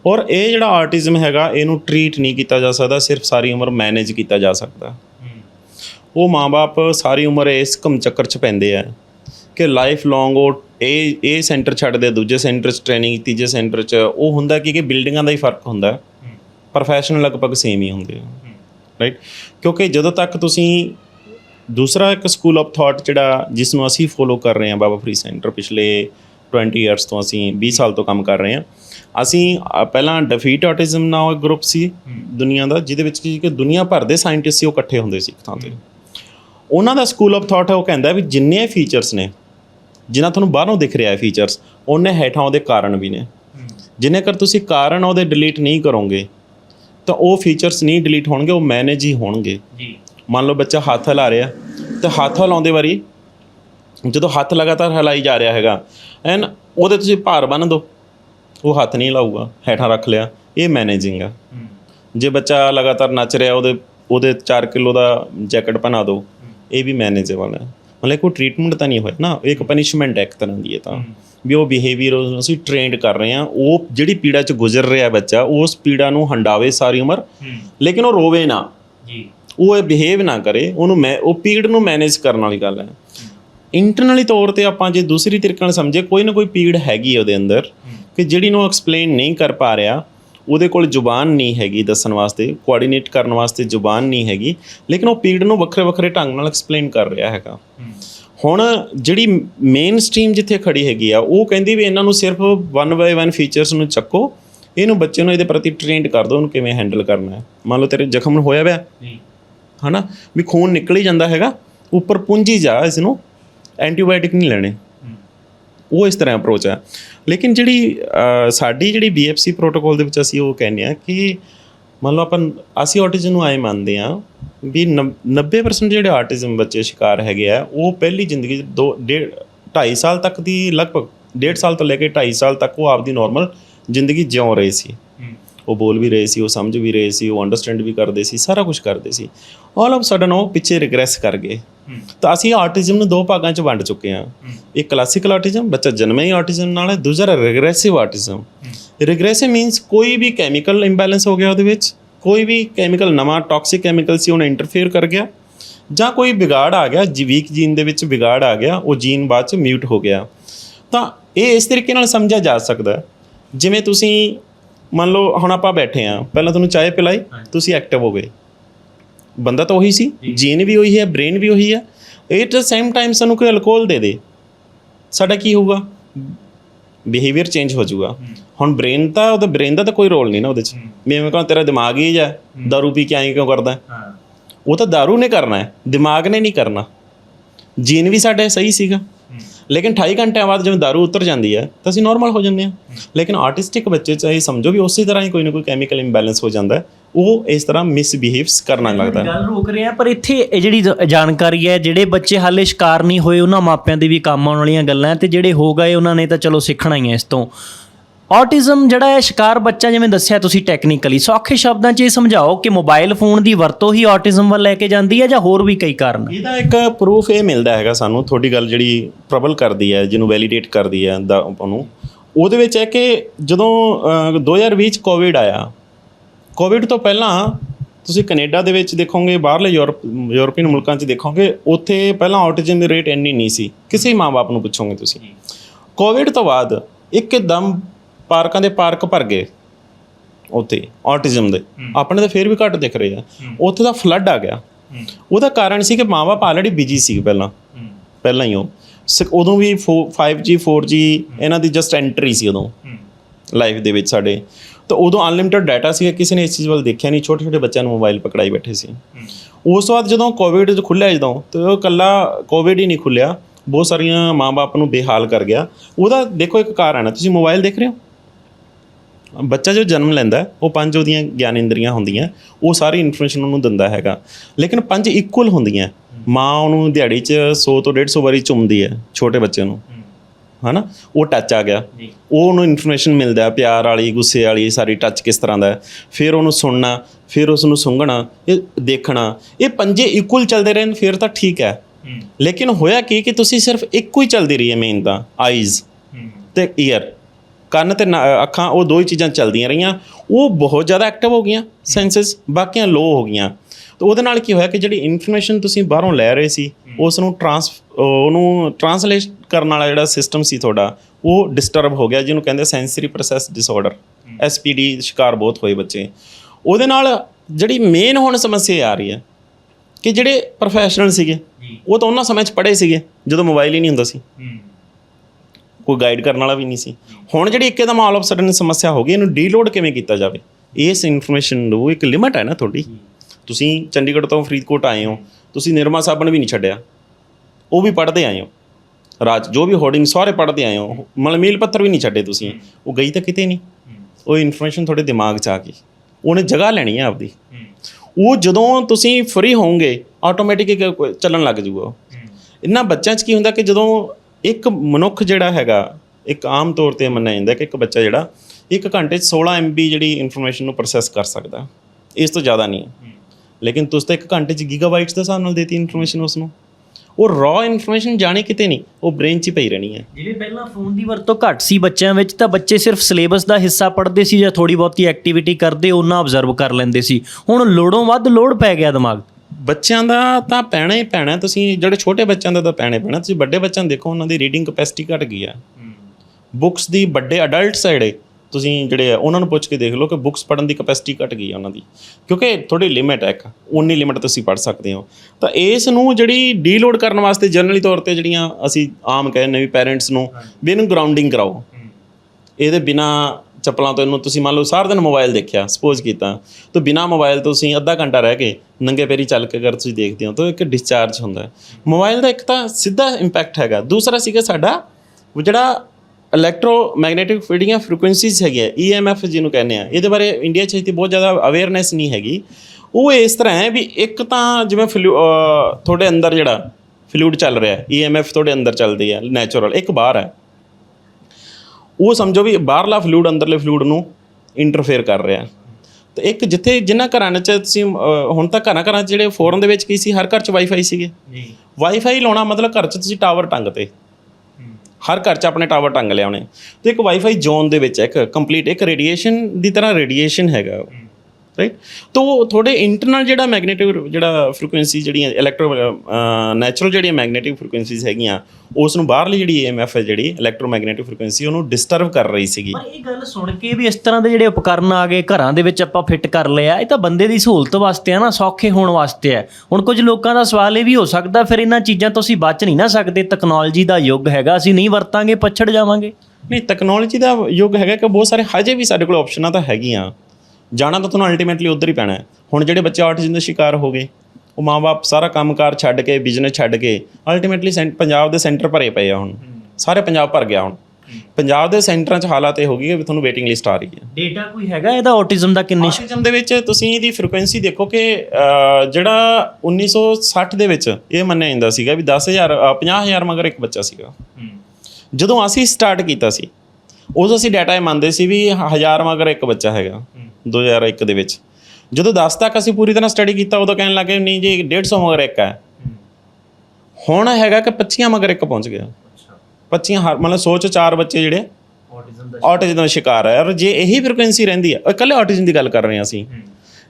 ਔਰ ਇਹ ਜਿਹੜਾ ਆਟਿਜ਼ਮ ਹੈਗਾ ਇਹਨੂੰ ਟਰੀਟ ਨਹੀਂ ਕੀਤਾ ਜਾ ਸਕਦਾ ਸਿਰਫ ਸਾਰੀ ਉਮਰ ਮੈਨੇਜ ਕੀਤਾ ਜਾ ਸਕਦਾ। ਉਹ ਮਾਪੇ ਸਾਰੀ ਉਮਰ ਇਸ ਘਮ ਚੱਕਰ 'ਚ ਪੈਂਦੇ ਆ ਕਿ ਲਾਈਫ ਲੌਂਗ ਉਹ ਇਹ ਇਹ ਸੈਂਟਰ ਛੱਡਦੇ ਦੂਜੇ ਸੈਂਟਰ 'ਚ ਟ੍ਰੇਨਿੰਗ ਤੀਜੇ ਸੈਂਟਰ 'ਚ ਉਹ ਹੁੰਦਾ ਕੀ ਕਿ ਬਿਲਡਿੰਗਾਂ ਦਾ ਹੀ ਫ਼ਰਕ ਹੁੰਦਾ। ਪ੍ਰੋਫੈਸ਼ਨਲ ਲਗਭਗ ਸੇਮ ਹੀ ਹੁੰਦੇ ਆ। ਰਾਈਟ ਕਿਉਂਕਿ ਜਦੋਂ ਤੱਕ ਤੁਸੀਂ ਦੂਸਰਾ ਇੱਕ ਸਕੂਲ ਆਫ ਥਾਟ ਜਿਹੜਾ ਜਿਸ ਨੂੰ ਅਸੀਂ ਫੋਲੋ ਕਰ ਰਹੇ ਹਾਂ ਬਾਬਾ ਫਰੀ ਸੈਂਟਰ ਪਿਛਲੇ 20 ਇਅਰਸ ਤੋਂ ਅਸੀਂ 20 ਸਾਲ ਤੋਂ ਕੰਮ ਕਰ ਰਹੇ ਹਾਂ। ਅਸੀਂ ਪਹਿਲਾਂ ਡਿਫੀਟ ਆਟਿਜ਼ਮ ਨਾਮ ਇੱਕ ਗਰੁੱਪ ਸੀ ਦੁਨੀਆ ਦਾ ਜਿਹਦੇ ਵਿੱਚ ਕਿ ਦੁਨੀਆ ਭਰ ਦੇ ਸਾਇੰਟਿਸਟ ਸੀ ਉਹ ਇਕੱਠੇ ਹੁੰਦੇ ਸੀ ਇੱਕ ਥਾਂ ਤੇ। ਉਹਨਾਂ ਦਾ ਸਕੂਲ ਆਫ ਥਾਟ ਹੈ ਉਹ ਕਹਿੰਦਾ ਵੀ ਜਿੰਨੇ ਫੀਚਰਸ ਨੇ ਜਿਨ੍ਹਾਂ ਤੁਹਾਨੂੰ ਬਾਹਰੋਂ ਦਿਖ ਰਿਹਾ ਹੈ ਫੀਚਰਸ ਉਹਨੇ ਹੇਠਾਂ ਉਹਦੇ ਕਾਰਨ ਵੀ ਨੇ। ਜਿੰਨੇ ਕਰ ਤੁਸੀਂ ਕਾਰਨ ਉਹਦੇ ਡਿਲੀਟ ਨਹੀਂ ਕਰੋਗੇ ਤਾਂ ਉਹ ਫੀਚਰਸ ਨਹੀਂ ਡਿਲੀਟ ਹੋਣਗੇ ਉਹ ਮੈਨੇਜ ਹੀ ਹੋਣਗੇ। ਜੀ। ਮੰਨ ਲਓ ਬੱਚਾ ਹੱਥ ਹਿਲਾ ਰਿਹਾ ਤੇ ਹੱਥ ਹਿਲਾਉਂਦੇ ਵਾਰੀ ਜਦੋਂ ਹੱਥ ਲਗਾਤਾਰ ਹਿਲਾਈ ਜਾ ਰਿਹਾ ਹੈਗਾ ਐਨ ਉਹਦੇ ਤੁਸੀਂ ਭਾਰ ਬੰਨ ਦਿਓ ਉਹ ਹੱਥ ਨਹੀਂ ਹਿਲਾਊਗਾ ਹੇਠਾਂ ਰੱਖ ਲਿਆ ਇਹ ਮੈਨੇਜਿੰਗ ਆ। ਜੇ ਬੱਚਾ ਲਗਾਤਾਰ ਨੱਚ ਰਿਹਾ ਉਹਦੇ ਉਹਦੇ 4 ਕਿਲੋ ਦਾ ਜੈਕਟ ਪਹਿਨਾ ਦਿਓ ਇਹ ਵੀ ਮੈਨੇਜੇਬਲ ਹੈ ਮਤਲਬ ਕੋਈ ਟ੍ਰੀਟਮੈਂਟ ਤਾਂ ਨਹੀਂ ਹੋਇਆ ਨਾ ਇਹ ਇੱਕ ਪਨਿਸ਼ਮੈਂਟ ਹੈ ਇੱਕ ਤਰ੍ਹਾਂ ਦੀ ਇਹ ਤਾਂ। ਵੀ ਉਹ ਬਿਹੇਵੀਅਰ ਅਸੀਂ ਟ੍ਰੇਨਡ ਕਰ ਰਹੇ ਹਾਂ ਉਹ ਜਿਹੜੀ ਪੀੜਾ ਚ ਗੁਜ਼ਰ ਰਿਹਾ ਬੱਚਾ ਉਸ ਪੀੜਾ ਨੂੰ ਹੰਡਾਵੇ ਸਾਰੀ ਉਮਰ ਲੇਕਿਨ ਉਹ ਰੋਵੇ ਨਾ। ਜੀ। ਉਹ ਇਹ ਬਿਹੇਵ ਨਾ ਕਰੇ ਉਹਨੂੰ ਮੈਂ ਉਹ ਪੀੜ ਨੂੰ ਮੈਨੇਜ ਕਰਨ ਵਾਲੀ ਗੱਲ ਹੈ। ਇੰਟਰਨਲੀ ਤੌਰ ਤੇ ਆਪਾਂ ਜੇ ਦੂਸਰੀ ਤਰੀਕੇ ਨਾਲ ਸਮਝੇ ਕੋਈ ਨਾ ਕੋਈ ਪੀੜ ਹੈਗੀ ਉਹਦੇ ਅੰਦਰ ਕਿ ਜਿਹੜੀ ਨੂੰ ਐਕਸਪਲੇਨ ਨਹੀਂ ਕਰ ਪਾ ਰਿਹਾ ਉਹਦੇ ਕੋਲ ਜ਼ੁਬਾਨ ਨਹੀਂ ਹੈਗੀ ਦੱਸਣ ਵਾਸਤੇ ਕੋਆਰਡੀਨੇਟ ਕਰਨ ਵਾਸਤੇ ਜ਼ੁਬਾਨ ਨਹੀਂ ਹੈਗੀ ਲੇਕਿਨ ਉਹ ਪੀੜ ਨੂੰ ਵੱਖਰੇ ਵੱਖਰੇ ਢੰਗ ਨਾਲ ਐਕਸਪਲੇਨ ਕਰ ਰਿਹਾ ਹੈਗਾ। ਹੁਣ ਜਿਹੜੀ ਮੇਨ ਸਟ੍ਰੀਮ ਜਿੱਥੇ ਖੜੀ ਹੈਗੀ ਆ ਉਹ ਕਹਿੰਦੀ ਵੀ ਇਹਨਾਂ ਨੂੰ ਸਿਰਫ ਵਨ ਬਾਏ ਵਨ ਫੀਚਰਸ ਨੂੰ ਚੱਕੋ ਇਹਨੂੰ ਬੱਚੇ ਨੂੰ ਇਹਦੇ ਪ੍ਰਤੀ ਟ੍ਰੇਨਡ ਕਰ ਦਿਓ ਉਹਨੂੰ ਕਿਵੇਂ ਹੈਂਡਲ ਕਰਨਾ ਹੈ। ਮੰਨ ਲਓ ਤੇਰੇ ਜ਼ਖਮ ਨੂੰ ਹੋਇਆ ਜੀ। ਹਨਾ? ਵੀ ਖੂਨ ਨਿਕਲ ਹੀ ਜਾਂਦਾ ਹੈਗਾ ਉੱਪਰ ਪੁੰਜੀ ਜਾ ਇਸ ਨੂੰ ਐਂਟੀਬਾਇਓਟਿਕ ਨਹੀਂ ਲੈਣੇ। ਉਹ ਇਸ ਤਰ੍ਹਾਂ ਅਪਰੋਚ ਹੈ ਲੇਕਿਨ ਜਿਹੜੀ ਸਾਡੀ ਜਿਹੜੀ BFC ਪ੍ਰੋਟੋਕੋਲ ਦੇ ਵਿੱਚ ਅਸੀਂ ਉਹ ਕਹਿੰਦੇ ਆ ਕਿ ਮੰਨ ਲਓ ਆਪਾਂ ਅਸੀਂ ਆਟਿਜ਼ਮ ਨੂੰ ਆਏ ਮੰਨਦੇ ਆ ਵੀ ਨਬ- 90% ਜਿਹੜੇ ਆਟਿਜ਼ਮ ਬੱਚੇ ਸ਼ਿਕਾਰ ਹੈਗੇ ਆ, ਉਹ ਪਹਿਲੀ ਜ਼ਿੰਦਗੀ 'ਚ ਦੋ, ਡੇਢ 2.5 ਸਾਲ ਤੱਕ ਦੀ, ਲਗਭਗ ਡੇਢ ਸਾਲ ਤੋਂ ਲੈ ਕੇ 2.5 ਸਾਲ ਤੱਕ ਉਹ ਆਪਦੀ ਨਾਰਮਲ ਜ਼ਿੰਦਗੀ ਜਿਉ ਰਹੇ ਸੀ। ਉਹ ਬੋਲ ਵੀ ਰਹੇ ਸੀ ਉਹ ਸਮਝ ਵੀ ਰਹੇ ਸੀ ਉਹ ਅੰਡਰਸਟੈਂਡ ਵੀ ਕਰਦੇ ਸੀ ਸਾਰਾ ਕੁਝ ਕਰਦੇ ਸੀ। ਆਲ ਆਫ ਸਡਨ ਉਹ ਪਿੱਛੇ ਰਿਗਰੈਸ ਕਰ ਗਏ। ਤਾਂ ਅਸੀਂ ਆਟਿਜ਼ਮ ਨੂੰ ਦੋ ਭਾਗਾਂ 'ਚ ਵੰਡ ਚੁੱਕੇ ਹਾਂ। ਇੱਕ ਕਲਾਸੀਕਲ ਆਟਿਜ਼ਮ ਬੱਚਾ ਜਨਮੇ ਹੀ ਆਟਿਜ਼ਮ ਨਾਲ ਹੈ ਦੂਜਾ ਰਿਗਰੈਸਿਵ ਆਟਿਜ਼ਮ ਰਿਗਰੈਸਿਵ ਮੀਨਸ ਕੋਈ ਵੀ ਕੈਮੀਕਲ ਇੰਬੈਲੈਂਸ ਹੋ ਗਿਆ ਉਹਦੇ ਵਿੱਚ ਕੋਈ ਵੀ ਕੈਮੀਕਲ ਨਵਾਂ ਟਾਕਸਿਕ ਕੈਮੀਕਲ ਸੀ ਉਹਨੇ ਇੰਟਰਫੇਅਰ ਕਰ ਗਿਆ। ਜਾਂ ਕੋਈ ਵਿਗਾੜ ਆ ਗਿਆ ਵੀਕ ਜੀਨ ਦੇ ਵਿੱਚ ਵਿਗਾੜ ਆ ਗਿਆ ਉਹ ਜੀਨ ਬਾਅਦ ਚ ਮਿਊਟ ਹੋ ਗਿਆ। ਤਾਂ ਇਹ ਇਸ ਤਰੀਕੇ ਨਾਲ ਸਮਝਿਆ ਜਾ ਸਕਦਾ ਜਿਵੇਂ ਤੁਸੀਂ ਮੰਨ ਲਓ ਹੁਣ ਆਪਾਂ ਬੈਠੇ ਆ ਪਹਿਲਾਂ ਤੁਹਾਨੂੰ ਚਾਹ ਪਿਲਾਈ ਤੁਸੀਂ ਐਕਟਿਵ ਹੋ ਗਏ। ਬੰਦਾ ਤਾਂ ਉਹੀ ਸੀ ਜੀਨ ਵੀ ਉਹੀ ਹੈ ਬ੍ਰੇਨ ਵੀ ਉਹੀ ਹੈ। ਐਟ ਦ ਸੇਮ ਟਾਈਮ ਸਾਨੂੰ ਕੋਈ ਅਲਕੋਹਲ ਦੇ ਦੇ। ਸਾਡਾ ਕੀ ਹੋਊਗਾ? ਬਿਹੇਵੀਅਰ ਚੇਂਜ ਹੋ ਜਾਊਗਾ। ਹੁਣ ਬ੍ਰੇਨ ਤਾਂ ਉਹਦਾ ਬ੍ਰੇਨ ਦਾ ਤਾਂ ਕੋਈ ਰੋਲ ਨਹੀਂ ਨਾ ਉਹਦੇ ਚ। ਮੈਂ ਮੈਂ ਕਹਾਂ ਤੇਰਾ ਦਿਮਾਗ ਹੀ ਜਾ ਦਾਰੂ ਪੀ ਕੇ ਆਏ ਕਿਉਂ ਕਰਦਾ? ਉਹ ਤਾਂ ਦਾਰੂ ਨੇ ਕਰਨਾ ਹੈ ਦਿਮਾਗ ਨੇ ਨਹੀਂ ਕਰਨਾ। ਜੀਨ ਵੀ ਸਾਡੇ ਸਹੀ ਸੀਗਾ। ਲੇਕਿਨ 28 ਘੰਟਿਆਂ ਬਾਅਦ ਜਦੋਂ ਦਾਰੂ ਉਤਰ ਜਾਂਦੀ ਹੈ ਤਾਂ ਅਸੀਂ ਨਾਰਮਲ ਹੋ ਜਾਂਦੇ ਹਾਂ। ਲੇਕਿਨ ਆਰਟਿਸਟਿਕ ਬੱਚੇ ਚ ਇਹ ਸਮਝੋ ਵੀ ਉਸੇ ਤਰ੍ਹਾਂ ਹੀ ਕੋਈ ਨਾ ਕੋਈ ਕੈਮੀਕਲ ਇੰਬੈਲੈਂਸ ਹੋ ਜਾਂਦਾ ਹੈ। ਉਹ ਇਸ ਤਰ੍ਹਾਂ ਮਿਸਬਿਹੇਵਸ ਕਰਨਾ ਲੱਗਦਾ ਹੈ। ਗੱਲ ਰੋਕ ਰਿਹਾ ਪਰ ਇੱਥੇ ਇਹ ਜਿਹੜੀ ਜਾਣਕਾਰੀ ਹੈ ਜਿਹੜੇ ਬੱਚੇ ਹਾਲੇ ਸ਼ਿਕਾਰ ਨਹੀਂ ਹੋਏ ਉਹਨਾਂ ਮਾਪਿਆਂ ਦੇ ਵੀ ਕੰਮ ਆਉਣ ਵਾਲੀਆਂ ਗੱਲਾਂ ਤੇ ਜਿਹੜੇ ਹੋ ਗਏ ਉਹਨਾਂ ਨੇ ਤਾਂ ਚਲੋ ਸਿੱਖਣਾ ਹੀ ਹੈ ਇਸ ਤੋਂ। ਆਟਿਜ਼ਮ ਜਿਹੜਾ ਹੈ ਸ਼ਿਕਾਰ ਬੱਚਾ ਜਿਵੇਂ ਦੱਸਿਆ ਤੁਸੀਂ ਟੈਕਨੀਕਲੀ ਸੌਖੇ ਸ਼ਬਦਾਂ 'ਚ ਇਹ ਸਮਝਾਓ ਕਿ ਮੋਬਾਈਲ ਫੋਨ ਦੀ ਵਰਤੋਂ ਹੀ ਆਟਿਜ਼ਮ ਵੱਲ ਲੈ ਕੇ ਜਾਂਦੀ ਹੈ ਜਾਂ ਹੋਰ ਵੀ ਕਈ ਕਾਰਨ? ਇਹਦਾ ਇੱਕ ਪ੍ਰੂਫ ਇਹ ਮਿਲਦਾ ਹੈਗਾ ਸਾਨੂੰ ਤੁਹਾਡੀ ਗੱਲ ਜਿਹੜੀ ਪ੍ਰਬਲ ਕਰਦੀ ਹੈ ਜਿਹਨੂੰ ਵੈਲੀਡੇਟ ਕਰਦੀ ਹੈ ਦਾ ਉਹਨੂੰ ਉਹਦੇ ਵਿੱਚ ਹੈ ਕਿ ਜਦੋਂ ਅਹ, 2020 ਚ ਕੋਵਿਡ ਆਇਆ ਕੋਵਿਡ ਤੋਂ ਪਹਿਲਾਂ ਤੁਸੀਂ ਕੈਨੇਡਾ ਦੇ ਵਿੱਚ ਦੇਖੋਗੇ ਬਾਹਰਲੇ ਯੂਰਪ ਯੂਰਪੀਅਨ ਮੁਲਕਾਂ 'ਚ ਦੇਖੋਗੇ ਉੱਥੇ ਪਹਿਲਾਂ ਆਟਿਜ਼ਮ ਦੀ ਰੇਟ ਇੰਨੀ ਨਹੀਂ ਸੀ। ਕਿਸੇ ਮਾਂ-ਬਾਪ ਨੂੰ ਪੁੱਛੋਗੇ ਤੁਸੀਂ। ਕੋਵਿਡ ਤੋਂ ਬਾਅਦ ਇੱਕਦਮ ਪਾਰਕਾਂ ਦੇ ਪਾਰਕ ਭਰ ਗਏ ਉੱਥੇ ਆਟਿਜ਼ਮ ਦੇ। ਆਪਣੇ ਤਾਂ ਫੇਰ ਵੀ ਘੱਟ ਦਿਖ ਰਹੇ ਆ। ਉੱਥੇ ਦਾ ਫਲੱਡ ਆ ਗਿਆ। ਉਹਦਾ ਕਾਰਨ ਸੀ ਕਿ ਮਾਂ-ਬਾਪ ਆਲਰੇਡੀ ਬਿਜ਼ੀ ਸੀ ਪਹਿਲਾਂ। ਪਹਿਲਾਂ ਹੀ ਉਹ। ਉਦੋਂ ਵੀ 5G 4G ਇਹਨਾਂ ਦੀ ਜਸਟ ਐਂਟਰੀ ਸੀ ਉਦੋਂ। ਲਾਈਫ ਦੇ ਵਿੱਚ ਸਾਡੇ। ਤਾਂ ਉਦੋਂ ਅਨਲਿਮਿਟਿਡ ਡਾਟਾ ਸੀ ਕਿਸੇ ਨੇ ਇਸ ਚੀਜ਼ ਵੱਲ ਦੇਖਿਆ ਨਹੀਂ। ਛੋਟੇ ਛੋਟੇ ਬੱਚਿਆਂ ਨੂੰ ਮੋਬਾਈਲ ਪਕੜਾਈ ਬੈਠੇ ਸੀ। ਉਸ ਤੋਂ ਬਾਅਦ ਜਦੋਂ ਕੋਵਿਡ ਖੁੱਲਿਆ ਜਦੋਂ ਤੇ ਉਹ ਕੱਲਾ ਕੋਵਿਡ ਹੀ ਨਹੀਂ ਖੁੱਲਿਆ। ਬਹੁਤ ਸਾਰੀਆਂ ਮਾਂ-ਬਾਪ ਨੂੰ ਬੇਹਾਲ ਕਰ ਗਿਆ। ਉਹਦਾ ਦੇਖੋ ਇੱਕ ਕਾਰਨ ਹੈ ਤੁਸੀਂ ਮੋਬਾਈਲ ਦੇਖ ਰਹੇ ਹੋ? ਬੱਚਾ ਜੋ ਜਨਮ ਲੈਂਦਾ ਉਹ ਪੰਜ ਉਹਦੀਆਂ ਗਿਆਨ ਇੰਦਰੀਆਂ ਹੁੰਦੀਆਂ ਉਹ ਸਾਰੀ ਇਨਫੋਰਮੇਸ਼ਨ ਉਹਨੂੰ ਦਿੰਦਾ ਹੈਗਾ। ਲੇਕਿਨ ਪੰਜ ਇਕੁਅਲ ਹੁੰਦੀਆਂ ਮਾਂ ਉਹਨੂੰ ਦਿਹਾੜੀ 'ਚ 100 ਤੋਂ 150 ਵਾਰੀ ਚੁੰਮਦੀ ਹੈ ਛੋਟੇ ਬੱਚੇ ਨੂੰ। ਹਨਾ? ਉਹ ਟੱਚ ਆ ਗਿਆ। ਉਹ ਉਹਨੂੰ ਇਨਫੋਰਮੇਸ਼ਨ ਮਿਲਦਾ ਹੈ, ਪਿਆਰ ਵਾਲੀ ਗੁੱਸੇ ਵਾਲੀ ਸਾਰੀ ਟੱਚ ਕਿਸ ਤਰ੍ਹਾਂ ਦਾ ਫਿਰ ਉਹਨੂੰ ਸੁਣਨਾ ਫਿਰ ਉਸ ਨੂੰ ਸੁੰਘਣਾ ਇਹ ਦੇਖਣਾ ਇਹ ਪੰਜੇ ਇਕੁਅਲ ਚੱਲਦੇ ਰਹਿਣ ਫਿਰ ਤਾਂ ਠੀਕ ਹੈ। ਲੇਕਿਨ ਹੋਇਆ ਕੀ ਕਿ ਤੁਸੀਂ ਸਿਰਫ ਇੱਕੋ ਹੀ ਚੱਲਦੀ ਰਹੀ ਹੈ ਮੇਨ ਤਾਂ ਆਈਜ਼ ਤੇ ਈਅਰ ਕੰਨ ਤੇ ਅੱਖਾਂ ਉਹ ਦੋ ਹੀ ਚੀਜ਼ਾਂ ਚੱਲਦੀਆਂ ਰਹੀਆਂ। ਉਹ ਬਹੁਤ ਜ਼ਿਆਦਾ ਐਕਟਿਵ ਹੋ ਗਈਆਂ ਸੈਂਸਸ ਬਾਕੀਆਂ ਲੋ ਹੋ ਗਈਆਂ। ਤਾਂ ਉਹਦੇ ਨਾਲ ਕੀ ਹੋਇਆ ਕਿ ਜਿਹੜੀ ਇਨਫੋਰਮੇਸ਼ਨ ਤੁਸੀਂ ਬਾਹਰੋਂ ਲੈ ਰਹੇ ਸੀ ਉਸ ਨੂੰ ਟਰਾਂਸ ਉਹਨੂੰ ਟਰਾਂਸਲੇਟ ਕਰਨ ਵਾਲਾ ਜਿਹੜਾ ਸਿਸਟਮ ਸੀ ਤੁਹਾਡਾ ਉਹ ਡਿਸਟਰਬ ਹੋ ਗਿਆ ਜਿਹਨੂੰ ਕਹਿੰਦੇ ਸੈਂਸਰੀ ਪ੍ਰੋਸੈਸ ਡਿਸਆਰਡਰ ਐਸਪੀਡੀ ਸ਼ਿਕਾਰ ਬਹੁਤ ਹੋਏ ਬੱਚੇ। ਉਹਦੇ ਨਾਲ ਜਿਹੜੀ ਮੇਨ ਹੁਣ ਸਮੱਸਿਆ ਆ ਰਹੀ ਹੈ ਕਿ ਜਿਹੜੇ ਪ੍ਰੋਫੈਸ਼ਨਲ ਸੀਗੇ ਉਹ ਤਾਂ ਉਹਨਾਂ ਸਮੇਂ 'ਚ ਪੜ੍ਹੇ ਸੀਗੇ ਜਦੋਂ ਮੋਬਾਈਲ ਹੀ ਨਹੀਂ ਹੁੰਦਾ ਸੀ। ਕੋਈ ਗਾਈਡ ਕਰਨ ਵਾਲਾ ਵੀ ਨਹੀਂ ਸੀ। ਹੁਣ ਜਿਹੜੀ ਇੱਕਦਮ ਆਲ ਆਫ ਸਡਨ ਸਮੱਸਿਆ ਹੋ ਗਈ ਇਹਨੂੰ ਡੀਲੋਡ ਕਿਵੇਂ ਕੀਤਾ ਜਾਵੇ? ਇਸ ਇਨਫੋਰਮੇਸ਼ਨ ਨੂੰ ਇੱਕ ਲਿਮਟ ਹੈ ਨਾ ਤੁਹਾਡੀ। ਤੁਸੀਂ ਚੰਡੀਗੜ੍ਹ ਤੋਂ ਫਰੀਦਕੋਟ ਆਏ ਹੋ ਤੁਸੀਂ ਨਿਰਮਾ ਸਾਬਣ ਵੀ ਨਹੀਂ ਛੱਡਿਆ। ਉਹ ਵੀ ਪੜ੍ਹਦੇ ਆਏ ਹੋ। ਰਾਜ ਜੋ ਵੀ ਹੋਰਡਿੰਗ ਸਾਰੇ ਪੜ੍ਹਦੇ ਆਏ ਹੋ। ਮਤਲਬ ਮੀਲ ਪੱਤਰ ਵੀ ਨਹੀਂ ਛੱਡੇ ਤੁਸੀਂ। ਉਹ ਗਈ ਤਾਂ ਕਿਤੇ ਨਹੀਂ। ਉਹ ਇਨਫੋਰਮੇਸ਼ਨ ਤੁਹਾਡੇ ਦਿਮਾਗ 'ਚ ਆ ਗਈ। ਉਹਨੇ ਜਗ੍ਹਾ ਲੈਣੀ ਹੈ ਆਪਦੀ। ਉਹ ਜਦੋਂ ਤੁਸੀਂ ਫ੍ਰੀ ਹੋਵੋਗੇ ਆਟੋਮੈਟਿਕ ਚੱਲਣ ਲੱਗ ਜੂਗਾ। ਇਹਨਾਂ ਬੱਚਿਆਂ 'ਚ ਕੀ ਹੁੰਦਾ ਕਿ ਜਦੋਂ ਇੱਕ ਮਨੁੱਖ ਜਿਹੜਾ ਹੈਗਾ ਇੱਕ ਆਮ ਤੌਰ ਤੇ ਮੰਨਿਆ ਜਾਂਦਾ ਕਿ ਇੱਕ ਬੱਚਾ ਜਿਹੜਾ ਇੱਕ ਘੰਟੇ 'ਚ 16 MB ਜਿਹੜੀ ਇਨਫੋਰਮੇਸ਼ਨ ਨੂੰ ਪ੍ਰੋਸੈਸ ਕਰ ਸਕਦਾ। ਇਸ ਤੋਂ ਜ਼ਿਆਦਾ ਨਹੀਂ ਲੇਕਿਨ ਤੁਸੀਂ ਤਾਂ ਇੱਕ ਘੰਟੇ 'ਚ ਗੀਗਾਬਾਈਟਸ ਦੇ ਹਿਸਾਬ ਨਾਲ ਦੇਤੀ ਇਨਫੋਰਮੇਸ਼ਨ ਉਸ ਨੂੰ ਉਹ ਰॉ ਇਨਫੋਰਮੇਸ਼ਨ ਜਾਣੀ ਕਿਤੇ ਨਹੀਂ ਉਹ ਬ੍ਰੇਨ 'ਚ ਹੀ ਪਈ ਰਹਿਣੀ ਹੈ। ਜਿਵੇਂ ਪਹਿਲਾਂ ਫੋਨ ਦੀ ਵਰਤੋਂ ਘੱਟ ਸੀ ਬੱਚਿਆਂ ਵਿੱਚ ਤਾਂ ਬੱਚੇ ਸਿਰਫ ਸਿਲੇਬਸ ਦਾ ਹਿੱਸਾ ਪੜ੍ਹਦੇ ਸੀ ਜਾਂ ਥੋੜੀ ਬਹੁਤੀ ਐਕਟੀਵਿਟੀ ਕਰਦੇ ਉਹਨਾਂ ਆਬਜ਼ਰਵ ਕਰ ਲੈਂਦੇ ਸੀ। ਹੁਣ ਲੋੜੋਂ ਵੱਧ ਲੋਡ ਪੈ ਗਿਆ ਦਿਮਾਗ ਬੱਚਿਆਂ ਦਾ ਤਾਂ ਪੈਣਾ ਹੀ ਪੈਣਾ ਤੁਸੀਂ ਜਿਹੜੇ ਛੋਟੇ ਬੱਚਿਆਂ ਦਾ ਤਾਂ ਪੈਣਾ ਹੀ ਪੈਣਾ ਤੁਸੀਂ ਵੱਡੇ ਬੱਚਿਆਂ ਨੂੰ ਦੇਖੋ ਉਹਨਾਂ ਦੀ ਰੀਡਿੰਗ ਕਪੈਸਿਟੀ ਘਟ ਗਈ ਆ। ਬੁੱਕਸ ਦੀ ਵੱਡੇ ਅਡਲਟਸ ਜਿਹੜੇ ਤੁਸੀਂ ਜਿਹੜੇ ਆ ਉਹਨਾਂ ਨੂੰ ਪੁੱਛ ਕੇ ਦੇਖ ਲਓ ਕਿ ਬੁੱਕਸ ਪੜ੍ਹਨ ਦੀ ਕਪੈਸਿਟੀ ਘਟ ਗਈ ਆ ਉਹਨਾਂ ਦੀ। ਕਿਉਂਕਿ ਥੋੜੀ ਲਿਮਿਟ ਹੈ ਇੱਕ ਉਨੀ ਲਿਮਿਟ ਤੁਸੀਂ ਪੜ੍ਹ ਸਕਦੇ ਹੋ। ਤਾਂ ਇਸ ਨੂੰ ਜਿਹੜੀ ਡੀਲੋਡ ਕਰਨ ਵਾਸਤੇ ਜਨਰਲੀ ਤੌਰ ਤੇ ਜਿਹੜੀਆਂ ਅਸੀਂ ਆਮ ਕਹਿੰਦੇ ਵੀ ਪੈਰੈਂਟਸ ਨੂੰ ਵੀ ਇਹਨੂੰ ਗਰਾਊਂਡਿੰਗ ਕਰਾਓ। ਇਹਦੇ ਬਿਨਾ ਚੱਪਲਾਂ ਤੋਂ ਇਹਨੂੰ ਤੁਸੀਂ ਮੰਨ ਲਓ ਸਾਰਾ ਦਿਨ ਮੋਬਾਈਲ ਦੇਖਿਆ ਸਪੋਜ਼ ਕੀਤਾ। ਤਾਂ ਬਿਨਾ ਮੋਬਾਈਲ ਤੋਂ ਤੁਸੀਂ ਅੱਧਾ ਘੰਟਾ ਰਹਿ ਕੇ ਨੰਗੇ ਪੈਰੀ ਚੱਲ ਕੇ ਅਗਰ ਤੁਸੀਂ ਦੇਖਦੇ ਹੋ, ਤਾਂ ਇੱਕ ਡਿਸਚਾਰਜ ਹੁੰਦਾ ਹੈ। ਮੋਬਾਈਲ ਦਾ ਇੱਕ ਤਾਂ ਸਿੱਧਾ ਇੰਪੈਕਟ ਹੈਗਾ। ਦੂਸਰਾ ਸੀਗਾ ਸਾਡਾ ਉਹ ਜਿਹੜਾ ਇਲੈਕਟ੍ਰੋਮੈਗਨੈਟਿਕ ਫੀਲਡਿੰਗ ਫ੍ਰੀਕੁਐਂਸੀਜ਼ ਹੈਗੀ ਹੈ EMF ਜਿਹਨੂੰ ਕਹਿੰਦੇ ਆ, ਇਹਦੇ ਬਾਰੇ ਇੰਡੀਆ 'ਚ ਇੱਥੇ ਬਹੁਤ ਜ਼ਿਆਦਾ ਅਵੇਅਰਨੈਸ ਨਹੀਂ ਹੈਗੀ। ਉਹ ਇਸ ਤਰ੍ਹਾਂ ਹੈ ਵੀ ਇੱਕ ਤਾਂ ਜਿਵੇਂ ਫਲੂ ਤੁਹਾਡੇ ਅੰਦਰ ਜਿਹੜਾ ਫਲੂਇਡ ਚੱਲ ਰਿਹਾ ਹੈ EMF ਤੁਹਾਡੇ ਅੰਦਰ ਚੱਲਦੀ ਹੈ ਨੈਚੁਰਲ ਇੱਕ ਬਾਹਰ ਹੈ। ਉਹ ਸਮਝੋ ਵੀ ਬਾਹਰਲਾ ਫਲੂਇਡ ਅੰਦਰਲੇ ਫਲੂਇਡ ਨੂੰ ਇੰਟਰਫੇਅਰ ਕਰ ਰਿਹਾ ਤੇ ਇੱਕ ਜਿੱਥੇ ਜਿੰਨਾ ਘਰਾਂ 'ਚ ਤੁਸੀਂ ਹੁਣ ਤਾਂ ਘਰਾਂ ਘਰਾਂ 'ਚ ਜਿਹੜੇ ਫੋਰਨ ਦੇ ਵਿੱਚ ਕੀ ਸੀ? ਹਰ ਘਰ 'ਚ ਵਾਈਫਾਈ ਸੀਗੇ। ਜੀ। ਵਾਈਫਾਈ ਲਾਉਣਾ ਮਤਲਬ ਘਰ 'ਚ ਤੁਸੀਂ ਟਾਵਰ ਟੰਗ ਤੇ। ਹਰ ਘਰ 'ਚ ਆਪਣੇ ਟਾਵਰ ਟੰਗ ਲਿਆ ਉਹਨੇ। ਤੇ ਇੱਕ ਵਾਈਫਾਈ ਜ਼ੋਨ ਦੇ ਵਿੱਚ ਇੱਕ ਕੰਪਲੀਟ ਇੱਕ ਰੇਡੀਏਸ਼ਨ ਦੀ ਤਰ੍ਹਾਂ ਰੇਡੀਏਸ਼ਨ ਹੈਗਾ। ਰਾਈਟ ਤੋ ਥੋੜੇ ਇੰਟਰਨਲ ਜਿਹੜਾ ਮੈਗਨੇਟਿਵ ਜਿਹੜਾ ਫ੍ਰੀਕੁਐਂਸੀ ਜਿਹੜੀਆਂ ਇਲੈਕਟ੍ਰੋ ਨੈਚੁਰਲ ਜਿਹੜੀਆਂ ਮੈਗਨੇਟਿਵ ਫ੍ਰੀਕੁਐਂਸੀਜ਼ ਹੈਗੀਆਂ ਉਸ ਨੂੰ ਬਾਹਰਲੀ ਜਿਹੜੀ EMF ਹੈ ਜਿਹੜੀ ਇਲੈਕਟ੍ਰੋਮੈਗਨੈਟਿਕ ਫ੍ਰੀਕੁਐਂਸੀ ਉਹਨੂੰ ਡਿਸਟਰਬ ਕਰ ਰਹੀ ਸੀਗੀ। ਪਰ ਇਹ ਗੱਲ ਸੁਣ ਕੇ ਵੀ ਇਸ ਤਰ੍ਹਾਂ ਦੇ ਜਿਹੜੇ ਉਪਕਰਨ ਆ ਗਏ ਘਰਾਂ ਦੇ ਵਿੱਚ ਆਪਾਂ ਫਿੱਟ ਕਰ ਲਿਆ ਇਹ ਤਾਂ ਬੰਦੇ ਦੀ ਸਹੂਲਤ ਵਾਸਤੇ ਆ ਨਾ ਸੌਖੇ ਹੋਣ ਵਾਸਤੇ ਹੈ ਹੁਣ ਕੁਝ ਲੋਕਾਂ ਦਾ ਸਵਾਲ ਇਹ ਵੀ ਹੋ ਸਕਦਾ ਫਿਰ ਇਹਨਾਂ ਚੀਜ਼ਾਂ ਤੋਂ ਅਸੀਂ ਬਚ ਨਹੀਂ ਨਾ ਸਕਦੇ ਟੈਕਨੋਲੋਜੀ ਦਾ ਯੁੱਗ ਹੈਗਾ ਅਸੀਂ ਨਹੀਂ ਵਰਤਾਂਗੇ ਪਛੜ ਜਾਵਾਂਗੇ। ਨਹੀਂ ਟੈਕਨੋਲੋਜੀ ਦਾ ਯੁੱਗ ਹੈਗਾ ਕਿ ਬਹੁਤ ਸਾਰੇ ਹਜੇ ਵੀ ਸਾਡੇ ਕੋਲ ਆਪਸ਼ਨਾਂ ਤਾਂ ਹੈਗੀਆਂ। ਜਾਣਾ ਤਾਂ ਤੁਹਾਨੂੰ ਅਲਟੀਮੇਟਲੀ ਉਧਰ ਹੀ ਪੈਣਾ ਹੈ। ਹੁਣ ਜਿਹੜੇ ਬੱਚੇ ਆਟਿਜ਼ਮ ਦੇ ਸ਼ਿਕਾਰ ਹੋ ਗਏ ਉਹ ਮਾਪੇ ਸਾਰਾ ਕੰਮਕਾਰ ਛੱਡ ਕੇ ਬਿਜ਼ਨਸ ਛੱਡ ਕੇ ਅਲਟੀਮੇਟਲੀ ਪੰਜਾਬ ਦੇ ਸੈਂਟਰ ਭਰੇ ਪਏ ਆ ਹੁਣ। ਸਾਰੇ ਪੰਜਾਬ ਭਰ ਗਿਆ ਹੁਣ। ਪੰਜਾਬ ਦੇ ਸੈਂਟਰਾਂ 'ਚ ਹਾਲਾਤ ਇਹ ਹੋ ਗਈ ਕਿ ਵੀ ਤੁਹਾਨੂੰ ਵੇਟਿੰਗ ਲਿਸਟ ਆ ਰਹੀ ਹੈ। ਡੇਟਾ ਕੋਈ ਹੈਗਾ ਇਹਦਾ ਆਟਿਜ਼ਮ ਦਾ ਕਿੰਨੀ ਆਟਿਜ਼ਮ ਦੇ ਵਿੱਚ ਤੁਸੀਂ ਇਹਦੀ ਫ੍ਰੀਕੁਐਂਸੀ ਦੇਖੋ ਕਿ ਜਿਹੜਾ 1960 ਦੇ ਵਿੱਚ ਇਹ ਮੰਨਿਆ ਜਾਂਦਾ ਸੀਗਾ ਵੀ 10000 ਅਹ, 50000 ਮਗਰ ਇੱਕ ਬੱਚਾ ਸੀਗਾ। ਜਦੋਂ ਅਸੀਂ ਸਟਾਰਟ ਕੀਤਾ ਸੀ ਉਦੋਂ ਅਸੀਂ ਡਾਟਾ ਇਹ ਮੰਨਦੇ ਸੀ ਵੀ ਹਜ਼ਾਰ ਮਗਰ ਇੱਕ ਬੱਚਾ ਹੈਗਾ। 2001 ਦੇ ਵਿੱਚ। ਜਦੋਂ 10 ਤੱਕ ਅਸੀਂ ਪੂਰੀ ਤਰ੍ਹਾਂ ਸਟੱਡੀ ਕੀਤਾ ਉਦੋਂ ਕਹਿਣ ਲੱਗੇ ਨਹੀਂ ਜੀ 150 ਮਗਰ ਇੱਕ ਹੈ। ਹੁਣ ਹੈਗਾ ਕਿ 25 ਮਗਰ ਇੱਕ ਪਹੁੰਚ ਗਿਆ। 25 ਹਰ ਮਤਲਬ ਸੋਚ ਚਾਰ ਬੱਚੇ ਜਿਹੜੇ ਆਟਿਜ਼ਮ ਦਾ ਸ਼ਿਕਾਰ। ਹੈ। ਔਰ ਜੇ ਇਹੀ ਫ੍ਰੀਕੁਐਂਸੀ ਰਹਿੰਦੀ ਹੈ ਇਕੱਲੇ ਆਟਿਜ਼ਮ ਦੀ ਗੱਲ ਕਰ ਰਹੇ ਹਾਂ ਅਸੀਂ।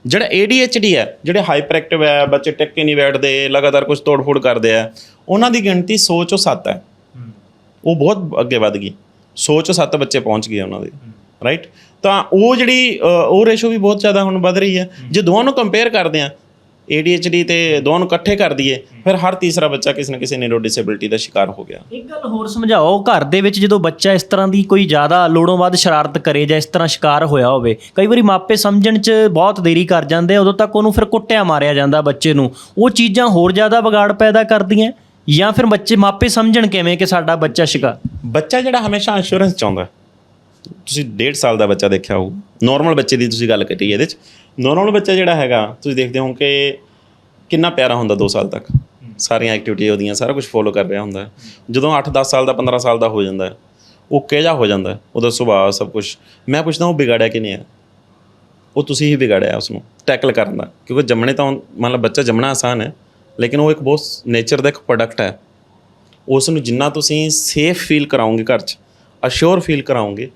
ਜਿਹੜਾ ADHD ਹੈ ਜਿਹੜੇ ਹਾਈਪਰ ਐਕਟਿਵ ਹੈ ਬੱਚੇ ਟਿਕ ਕੇ ਨਹੀਂ ਬੈਠਦੇ ਲਗਾਤਾਰ ਕੁਝ ਤੋੜ-ਫੋੜ ਕਰਦੇ ਆ ਉਹਨਾਂ ਦੀ ਗਿਣਤੀ 100 ਚੋਂ 7 ਹੈ। ਉਹ ਬਹੁਤ ਅੱਗੇ ਵੱਧ ਗਈ। 100 ਚੋਂ 7 ਬੱਚੇ ਪਹੁੰਚ ਗਏ ਉਹਨਾਂ ਦੇ। ਰਾਈਟ ਤਾਂ ਉਹ ਜਿਹੜੀ ਉਹ ਰੇਸ਼ੋ ਵੀ ਬਹੁਤ ਜ਼ਿਆਦਾ ਹੁਣ ਵੱਧ ਰਹੀ ਹੈ। ਜੇ ਦੋਵਾਂ ਨੂੰ ਕੰਪੇਅਰ ਕਰਦੇ ਆ ADHD ਤੇ ਦੋਵਾਂ ਨੂੰ ਇਕੱਠੇ ਕਰ ਦਈਏ ਫਿਰ ਹਰ ਤੀਸਰਾ ਬੱਚਾ ਕਿਸੇ ਨਾ ਕਿਸੇ ਨਿਊਰੋ ਡਿਸੇਬਿਲਿਟੀ ਦਾ ਸ਼ਿਕਾਰ ਹੋ ਗਿਆ। ਇੱਕ ਗੱਲ ਹੋਰ ਸਮਝਾਓ ਘਰ ਦੇ ਵਿੱਚ ਜਦੋਂ ਬੱਚਾ ਇਸ ਤਰ੍ਹਾਂ ਦੀ ਕੋਈ ਜ਼ਿਆਦਾ ਲੋੜੋਂ ਵੱਧ ਸ਼ਰਾਰਤ ਕਰੇ ਜਾਂ ਇਸ ਤਰ੍ਹਾਂ ਸ਼ਿਕਾਰ ਹੋਇਆ ਹੋਵੇ ਕਈ ਵਾਰੀ ਮਾਪੇ ਸਮਝਣ 'ਚ ਬਹੁਤ ਦੇਰੀ ਕਰ ਜਾਂਦੇ ਆ ਉਦੋਂ ਤੱਕ ਉਹਨੂੰ ਫਿਰ ਕੁੱਟਿਆ ਮਾਰਿਆ ਜਾਂਦਾ ਬੱਚੇ ਨੂੰ। ਉਹ ਚੀਜ਼ਾਂ ਹੋਰ ਜ਼ਿਆਦਾ ਵਿਗਾੜ ਪੈਦਾ ਕਰਦੀਆਂ ਜਾਂ ਫਿਰ ਬੱਚੇ ਮਾਪੇ ਸਮਝਣ ਕਿਵੇਂ ਕਿ ਸਾਡਾ ਬੱਚਾ ਸ਼ਿਕਾਰ? ਬੱਚਾ ਜਿਹੜਾ ਹਮੇਸ਼ਾ ਇੰਸ਼ੋਰੈਂਸ ਚਾਹੁੰਦਾ ਹੈ। ਤੁਸੀਂ 1.5 ਸਾਲ ਦਾ ਬੱਚਾ ਦੇਖਿਆ ਹੋਊ। ਨਾਰਮਲ ਬੱਚੇ ਦੀ ਤੁਸੀਂ ਗੱਲ ਕਰੀ ਇਹਦੇ ਚ। ਨਾਰਮਲ ਬੱਚਾ ਜਿਹੜਾ ਹੈਗਾ, ਤੁਸੀਂ ਦੇਖਦੇ ਹੋ ਕਿ ਕਿੰਨਾ ਪਿਆਰਾ ਹੁੰਦਾ 2 ਸਾਲ ਤੱਕ। ਸਾਰੀਆਂ ਐਕਟੀਵਿਟੀਆਂ ਉਹਦੀਆਂ, ਸਾਰਾ ਕੁਝ ਫੋਲੋ ਕਰ ਰਿਹਾ ਹੁੰਦਾ। ਜਦੋਂ 8-10 ਸਾਲ ਦਾ 15 ਸਾਲ ਦਾ ਹੋ ਜਾਂਦਾ ਹੈ ਉਹ ਕਿਹੋ ਹੋ ਜਾਂਦਾ, ਉਹਦਾ ਸੁਭਾਅ, ਸਭ ਕੁਝ ਮੈਂ ਪੁੱਛਦਾ ਉਹ ਵਿਗਾੜਿਆ ਕਿ ਨਹੀਂ ਹੈ? ਉਹ ਤੁਸੀਂ ਹੀ ਵਿਗਾੜਿਆ ਉਸ ਨੂੰ ਟੈਕਲ ਕਰਨ ਦਾ। ਕਿਉਂਕਿ ਜੰਮਣੇ ਤਾਂ ਮੰਨ ਲਓ ਬੱਚਾ ਜੰਮਣਾ ਆਸਾਨ ਹੈ, ਲੇਕਿਨ ਉਹ ਇੱਕ ਬਹੁਤ ਨੇਚਰ ਦਾ ਇੱਕ ਪ੍ਰੋਡਕਟ ਹੈ। ਉਸ ਨੂੰ ਜਿੰਨਾ ਤੁਸੀਂ ਸੇਫ ਫੀਲ ਕਰਾਓਗੇ ਘਰ 'ਚ ਅਸ਼ੋਰ ਫੀਲ ਕਰਾਉਂਗੇ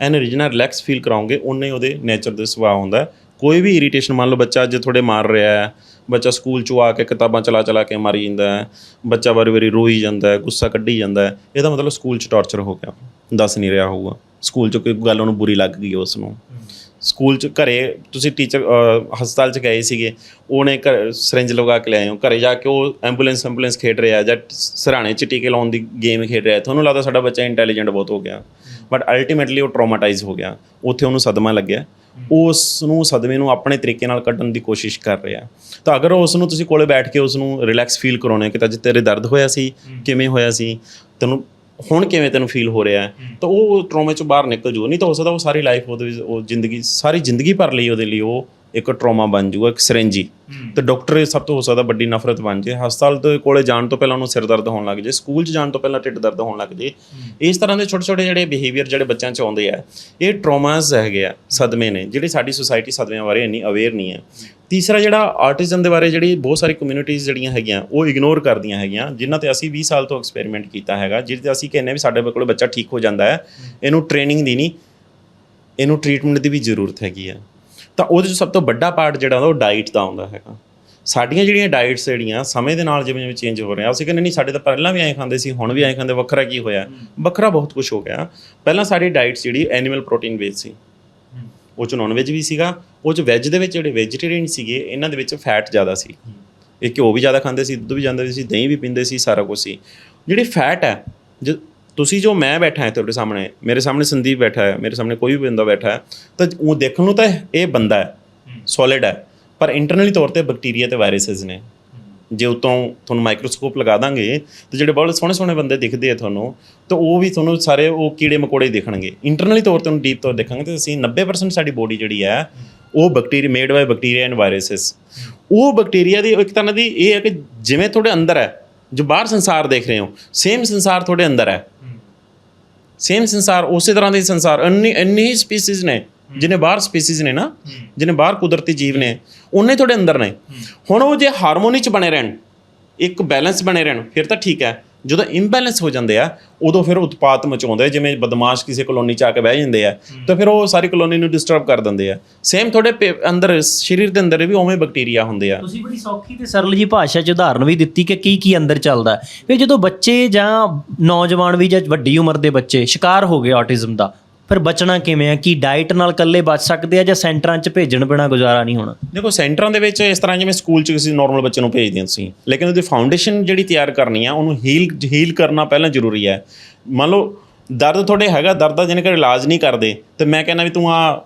ਐਨ ਰੀਜਨਲ ਰਿਲੈਕਸ ਫੀਲ ਕਰਾਉਂਗੇ ਉਨੇ ਹੀ ਉਹਦੇ ਨੇਚਰ ਦੇ ਸੁਭਾਅ ਹੁੰਦਾ ਹੈ। ਕੋਈ ਵੀ ਇਰੀਟੇਸ਼ਨ ਮੰਨ ਲਓ ਬੱਚਾ ਅੱਜ ਥੋੜੇ ਮਾਰ ਰਿਹਾ ਹੈ, ਬੱਚਾ ਸਕੂਲ ਚੋਂ ਆ ਕੇ ਕਿਤਾਬਾਂ ਚਲਾ ਚਲਾ ਕੇ ਮਾਰੀ ਜਾਂਦਾ ਹੈ, ਬੱਚਾ ਵਾਰੀ ਵਾਰੀ ਰੋਈ ਜਾਂਦਾ ਹੈ, ਗੁੱਸਾ ਕੱਢੀ ਜਾਂਦਾ ਹੈ, ਇਹਦਾ ਮਤਲਬ ਸਕੂਲ 'ਚ ਟਾਰਚਰ ਹੋ ਗਿਆ। ਦੱਸ ਨਹੀਂ ਰਿਹਾ ਹੋਊਗਾ। ਸਕੂਲ 'ਚ ਕੋਈ ਗੱਲ ਉਹਨੂੰ ਬੁਰੀ ਲੱਗ ਗਈ ਉਸ ਨੂੰ ਸਕੂਲ 'ਚ ਘਰੇ ਤੁਸੀਂ ਟੀਚਰ ਹਸਪਤਾਲ 'ਚ ਗਏ ਸੀਗੇ, ਉਹਨੇ ਘਰ ਸਿਰਿੰਜ ਲਗਾ ਕੇ ਲਿਆਏ ਹੋ। ਘਰੇ ਜਾ ਕੇ ਉਹ ਐਂਬੂਲੈਂਸ ਐਂਬੂਲੈਂਸ ਖੇਡ ਰਿਹਾ ਜਾਂ ਸਰਾਣੇ 'ਚ ਟੀਕੇ ਲਾਉਣ ਦੀ ਗੇਮ ਖੇਡ ਰਿਹਾ ਤੁਹਾਨੂੰ ਲੱਗਦਾ ਸਾਡਾ ਬੱਚਾ ਇੰਟੈਲੀਜੈਂਟ ਬਹੁਤ ਹੋ ਗਿਆ। ਬਟ ਅਲਟੀਮੇਟਲੀ ਉਹ ਟਰੋਮਾਟਾਈਜ਼ ਹੋ ਗਿਆ। ਉੱਥੇ ਉਹਨੂੰ ਸਦਮਾ ਲੱਗਿਆ। ਉਸ ਨੂੰ ਸਦਮੇ ਨੂੰ ਆਪਣੇ ਤਰੀਕੇ ਨਾਲ ਕੱਢਣ ਦੀ ਕੋਸ਼ਿਸ਼ ਕਰ ਰਿਹਾ। ਤਾਂ ਅਗਰ ਉਸ ਨੂੰ ਤੁਸੀਂ ਕੋਲੇ ਬੈਠ ਕੇ ਉਸ ਨੂੰ ਰਿਲੈਕਸ ਫੀਲ ਕਰਾਉਣੇ ਕਿ ਤਾਂ ਅੱਜ ਤੇਰੇ ਦਰਦ ਹੋਇਆ ਸੀ, ਕਿਵੇਂ ਹੋਇਆ ਸੀ, ਤੈਨੂੰ ਹੁਣ ਕਿਵੇਂ ਤੈਨੂੰ ਫੀਲ ਹੋ ਰਿਹਾ ਤਾਂ ਉਹ ਟਰੋਮੇ ਚੋਂ ਬਾਹਰ ਨਿਕਲ ਜੂ। ਨਹੀਂ ਤਾਂ ਹੋ ਸਕਦਾ ਉਹ ਸਾਰੀ ਲਾਈਫ ਉਹਦੇ ਵਿੱਚ, ਉਹ ਜ਼ਿੰਦਗੀ, ਸਾਰੀ ਜ਼ਿੰਦਗੀ ਭਰ ਲਈ ਉਹਦੇ ਲਈ ਉਹ ਇੱਕ ਟਰਾਮਾ ਬਣ ਜਾਊਗਾ ਇੱਕ ਸਿਰੰਜੀ। ਤੇ ਡਾਕਟਰ ਸਭ ਤੋਂ ਹੋ ਸਕਦਾ ਵੱਡੀ ਨਫ਼ਰਤ ਬਣ ਜੇ। ਹਸਪਤਾਲ ਦੇ ਕੋਲੇ ਜਾਣ ਤੋਂ ਪਹਿਲਾਂ ਉਹਨੂੰ ਸਿਰ ਦਰਦ ਹੋਣ ਲੱਗ ਜੇ। ਸਕੂਲ 'ਚ ਜਾਣ ਤੋਂ ਪਹਿਲਾਂ ਢਿੱਡ ਦਰਦ ਹੋਣ ਲੱਗ ਜੇ। ਇਸ ਤਰ੍ਹਾਂ ਦੇ ਛੋਟੇ ਛੋਟੇ ਜਿਹੜੇ ਬਿਹੇਵੀਅਰ ਜਿਹੜੇ ਬੱਚਿਆਂ 'ਚ ਆਉਂਦੇ ਆ ਇਹ ਟਰਾਮਾਸ ਹੈਗੇ ਆ ਸਦਮੇ ਨੇ ਜਿਹੜੇ ਸਾਡੀ ਸੁਸਾਇਟੀ ਸਦਮਿਆਂ ਬਾਰੇ ਇੰਨੀ ਅਵੇਅਰ ਨਹੀਂ ਹੈ। ਤੀਸਰਾ ਜਿਹੜਾ ਆਰਟਿਜ਼ਮ ਦੇ ਬਾਰੇ ਜਿਹੜੀ ਬਹੁਤ ਸਾਰੀ ਕਮਿਊਨਿਟੀਆਂ ਜਿਹੜੀਆਂ ਹੈਗੀਆਂ ਉਹ ਇਗਨੋਰ ਕਰਦੀਆਂ ਹੈਗੀਆਂ ਜਿਨ੍ਹਾਂ ਤੇ ਅਸੀਂ 20 ਸਾਲ ਤੋਂ ਐਕਸਪੈਰੀਮੈਂਟ ਕੀਤਾ ਹੈਗਾ ਜਿਹਦੇ ਤੇ ਅਸੀਂ ਕਹਿੰਦੇ ਵੀ ਸਾਡੇ ਕੋਲ ਬੱਚਾ ਠੀਕ ਹੋ ਜਾਂਦਾ ਹੈ ਇਹਨੂੰ ਟ੍ਰੇਨਿੰਗ ਦੀ ਨਹੀਂ ਇਹਨੂੰ ਟ੍ਰੀਟਮੈਂਟ ਦੀ ਵੀ ਜ਼ਰੂਰਤ ਹੈਗੀ ਆ। ਤਾਂ ਉਹਦੇ 'ਚ ਸਭ ਤੋਂ ਵੱਡਾ ਪਾਰਟ ਜਿਹੜਾ ਉਹ ਡਾਈਟ ਦਾ ਆਉਂਦਾ ਹੈਗਾ। ਸਾਡੀਆਂ ਜਿਹੜੀਆਂ ਡਾਈਟਸ ਜਿਹੜੀਆਂ ਸਮੇਂ ਦੇ ਨਾਲ ਜਿਵੇਂ ਜਿਵੇਂ ਚੇਂਜ ਹੋ ਰਹੀਆਂ ਅਸੀਂ ਕਹਿੰਦੇ ਨਹੀਂ ਸਾਡੇ ਤਾਂ ਪਹਿਲਾਂ ਵੀ ਐਂ ਖਾਂਦੇ ਸੀ ਹੁਣ ਵੀ ਐਂ ਖਾਂਦੇ ਵੱਖਰਾ ਕੀ ਹੋਇਆ? ਵੱਖਰਾ ਬਹੁਤ ਕੁਝ ਹੋ ਗਿਆ। ਪਹਿਲਾਂ ਸਾਡੀ ਡਾਈਟਸ ਜਿਹੜੀ ਐਨੀਮਲ ਪ੍ਰੋਟੀਨ ਬੇਸ ਸੀ। ਉਹ ਚ ਨਾਨ ਵੈਜ ਵੀ ਸੀਗਾ ਉਹ ਚ ਵੈਜ ਦੇ ਵਿੱਚ ਜਿਹੜੇ ਵੈਜੀਟੇਰੀਅਨ ਸੀਗੇ ਇਹਨਾਂ ਦੇ ਵਿੱਚ ਫੈਟ ਜ਼ਿਆਦਾ ਸੀ। ਇਹ ਘਿਓ ਵੀ ਜ਼ਿਆਦਾ ਖਾਂਦੇ ਸੀ ਦੁੱਧ ਵੀ ਜਾਂਦੇ ਸੀ ਦਹੀਂ ਵੀ ਪੀਂਦੇ ਸੀ ਸਾਰਾ ਕੁਝ ਸੀ। ਜਿਹੜੀ ਫੈਟ ਹੈ ਜੋ ਤੁਸੀਂ ਜੋ ਮੈਂ ਬੈਠਾ ਹਾਂ ਤੁਹਾਡੇ ਸਾਹਮਣੇ ਮੇਰੇ ਸਾਹਮਣੇ ਸੰਦੀਪ ਬੈਠਾ ਹੈ ਮੇਰੇ ਸਾਹਮਣੇ ਕੋਈ ਵੀ ਬੰਦਾ ਬੈਠਾ ਹੈ ਤਾਂ ਉਹ ਦੇਖਣ ਨੂੰ ਤਾਂ ਇਹ ਬੰਦਾ ਹੈ ਸੋਲਿਡ ਹੈ। ਪਰ ਇੰਟਰਨਲੀ ਤੌਰ ਤੇ ਬੈਕਟੀਰੀਆ ਤੇ ਵਾਇਰਸਸ ਨੇ। ਜੇ ਉਤੋਂ ਤੁਹਾਨੂੰ ਮਾਈਕਰੋਸਕੋਪ ਲਗਾ ਦਾਂਗੇ ਤੇ ਜਿਹੜੇ ਬਹੁਤ ਸੋਹਣੇ ਸੋਹਣੇ ਬੰਦੇ ਦਿਖਦੇ ਆ ਤੁਹਾਨੂੰ ਤਾਂ ਉਹ ਵੀ ਤੁਹਾਨੂੰ ਸਾਰੇ ਉਹ ਕੀੜੇ ਮਕੌੜੇ ਦਿਖਣਗੇ। ਇੰਟਰਨਲੀ ਤੌਰ ਤੇ ਉਹਨੂੰ ਡੀਪ ਤੌਰ ਦੇਖਾਂਗੇ ਤੇ ਅਸੀਂ 90% ਸਾਡੀ ਬੋਡੀ ਜਿਹੜੀ ਹੈ ਉਹ bacteria made by bacteria and viruses ਉਹ ਬੈਕਟੀਰੀਆ ਦੀ ਇੱਕ ਤਰ੍ਹਾਂ ਦੀ ਇਹ ਹੈ ਕਿ ਜਿਵੇਂ ਤੁਹਾਡੇ ਅੰਦਰ ਹੈ ਜੋ ਬਾਹਰ ਸੰਸਾਰ ਦੇਖ ਰਹੇ ਹੋ ਸੇਮ ਸੰਸਾਰ ਤੁਹਾਡੇ ਅੰਦਰ ਹੈ। ਸੇਮ ਸੰਸਾਰ ਉਸੇ ਤਰ੍ਹਾਂ ਦੇ ਸੰਸਾਰ ਇੰਨੀ ਇੰਨੀ ਹੀ ਸਪੀਸੀਜ਼ ਨੇ ਜਿਹਨੇ ਬਾਹਰ ਸਪੀਸੀਜ਼ ਨੇ ਨਾ ਜਿਹਨੇ ਬਾਹਰ ਕੁਦਰਤੀ ਜੀਵ ਨੇ ਉਹਨੇ ਤੁਹਾਡੇ ਅੰਦਰ ਨੇ। ਹੁਣ ਉਹ ਜੇ ਹਾਰਮੋਨੀ ਚ ਬਣੇ ਰਹਿਣ ਇੱਕ ਬੈਲੈਂਸ ਬਣੇ ਰਹਿਣ ਫਿਰ ਤਾਂ ਠੀਕ ਹੈ। ਜਦੋਂ ਇੰਬੈਲੈਂਸ ਹੋ ਜਾਂਦੇ ਆ ਉਦੋਂ ਫਿਰ ਉਤਪਾਤ ਮਚਾਉਂਦੇ ਜਿਵੇਂ ਬਦਮਾਸ਼ ਕਿਸੇ ਕਲੋਨੀ ਚ ਆ ਕੇ ਬਹਿ ਜਾਂਦੇ ਆ ਤਾਂ ਫਿਰ ਉਹ ਸਾਰੀ ਕਲੋਨੀ ਨੂੰ ਡਿਸਟਰਬ ਕਰ ਦਿੰਦੇ ਆ। ਸੇਮ ਤੁਹਾਡੇ ਅੰਦਰ ਸਰੀਰ ਦੇ ਅੰਦਰ ਵੀ ਉਵੇਂ ਬੈਕਟੀਰੀਆ ਹੁੰਦੇ ਆ। ਤੁਸੀਂ ਬੜੀ ਸੌਖੀ ਤੇ ਸਰਲ ਜੀ ਭਾਸ਼ਾ 'ਚ ਉਦਾਹਰਨ ਵੀ ਦਿੱਤੀ ਕਿ ਕੀ ਕੀ ਅੰਦਰ ਚੱਲਦਾ। ਫਿਰ ਜਦੋਂ ਬੱਚੇ ਜਾਂ ਨੌਜਵਾਨ ਵੀ ਜਾਂ ਵੱਡੀ ਉਮਰ ਦੇ ਬੱਚੇ ਸ਼ਿਕਾਰ ਹੋ ਗਏ ਆਟਿਜ਼ਮ ਦਾ ਫਿਰ ਬਚਣਾ ਕਿਵੇਂ ਆ? ਕੀ ਡਾਈਟ ਨਾਲ ਇਕੱਲੇ ਬਚ ਸਕਦੇ ਆ ਜਾਂ ਸੈਂਟਰਾਂ 'ਚ ਭੇਜਣ ਬਿਨਾ ਗੁਜ਼ਾਰਾ ਨਹੀਂ ਹੋਣਾ? ਦੇਖੋ, ਸੈਂਟਰਾਂ ਦੇ ਵਿੱਚ ਇਸ ਤਰ੍ਹਾਂ ਜਿਵੇਂ ਸਕੂਲ 'ਚ ਕਿਸੇ ਨਾਰਮਲ ਬੱਚੇ ਨੂੰ ਭੇਜਦੇ ਹਾਂ ਤੁਸੀਂ ਲੇਕਿਨ ਉਹਦੀ ਫਾਊਂਡੇਸ਼ਨ ਜਿਹੜੀ ਤਿਆਰ ਕਰਨੀ ਆ, ਉਹਨੂੰ ਹੀਲ ਹੀਲ ਕਰਨਾ ਪਹਿਲਾਂ ਜ਼ਰੂਰੀ ਹੈ ਮੰਨ ਲਓ, ਦਰਦ ਤੁਹਾਡੇ ਹੈਗਾ, ਦਰਦ ਦਾ ਜਿਹਨੇ ਕਰ ਇਲਾਜ ਨਹੀਂ ਕਰਦੇ, ਤੇ ਮੈਂ ਕਹਿੰਦਾ ਵੀ ਤੂੰ ਆ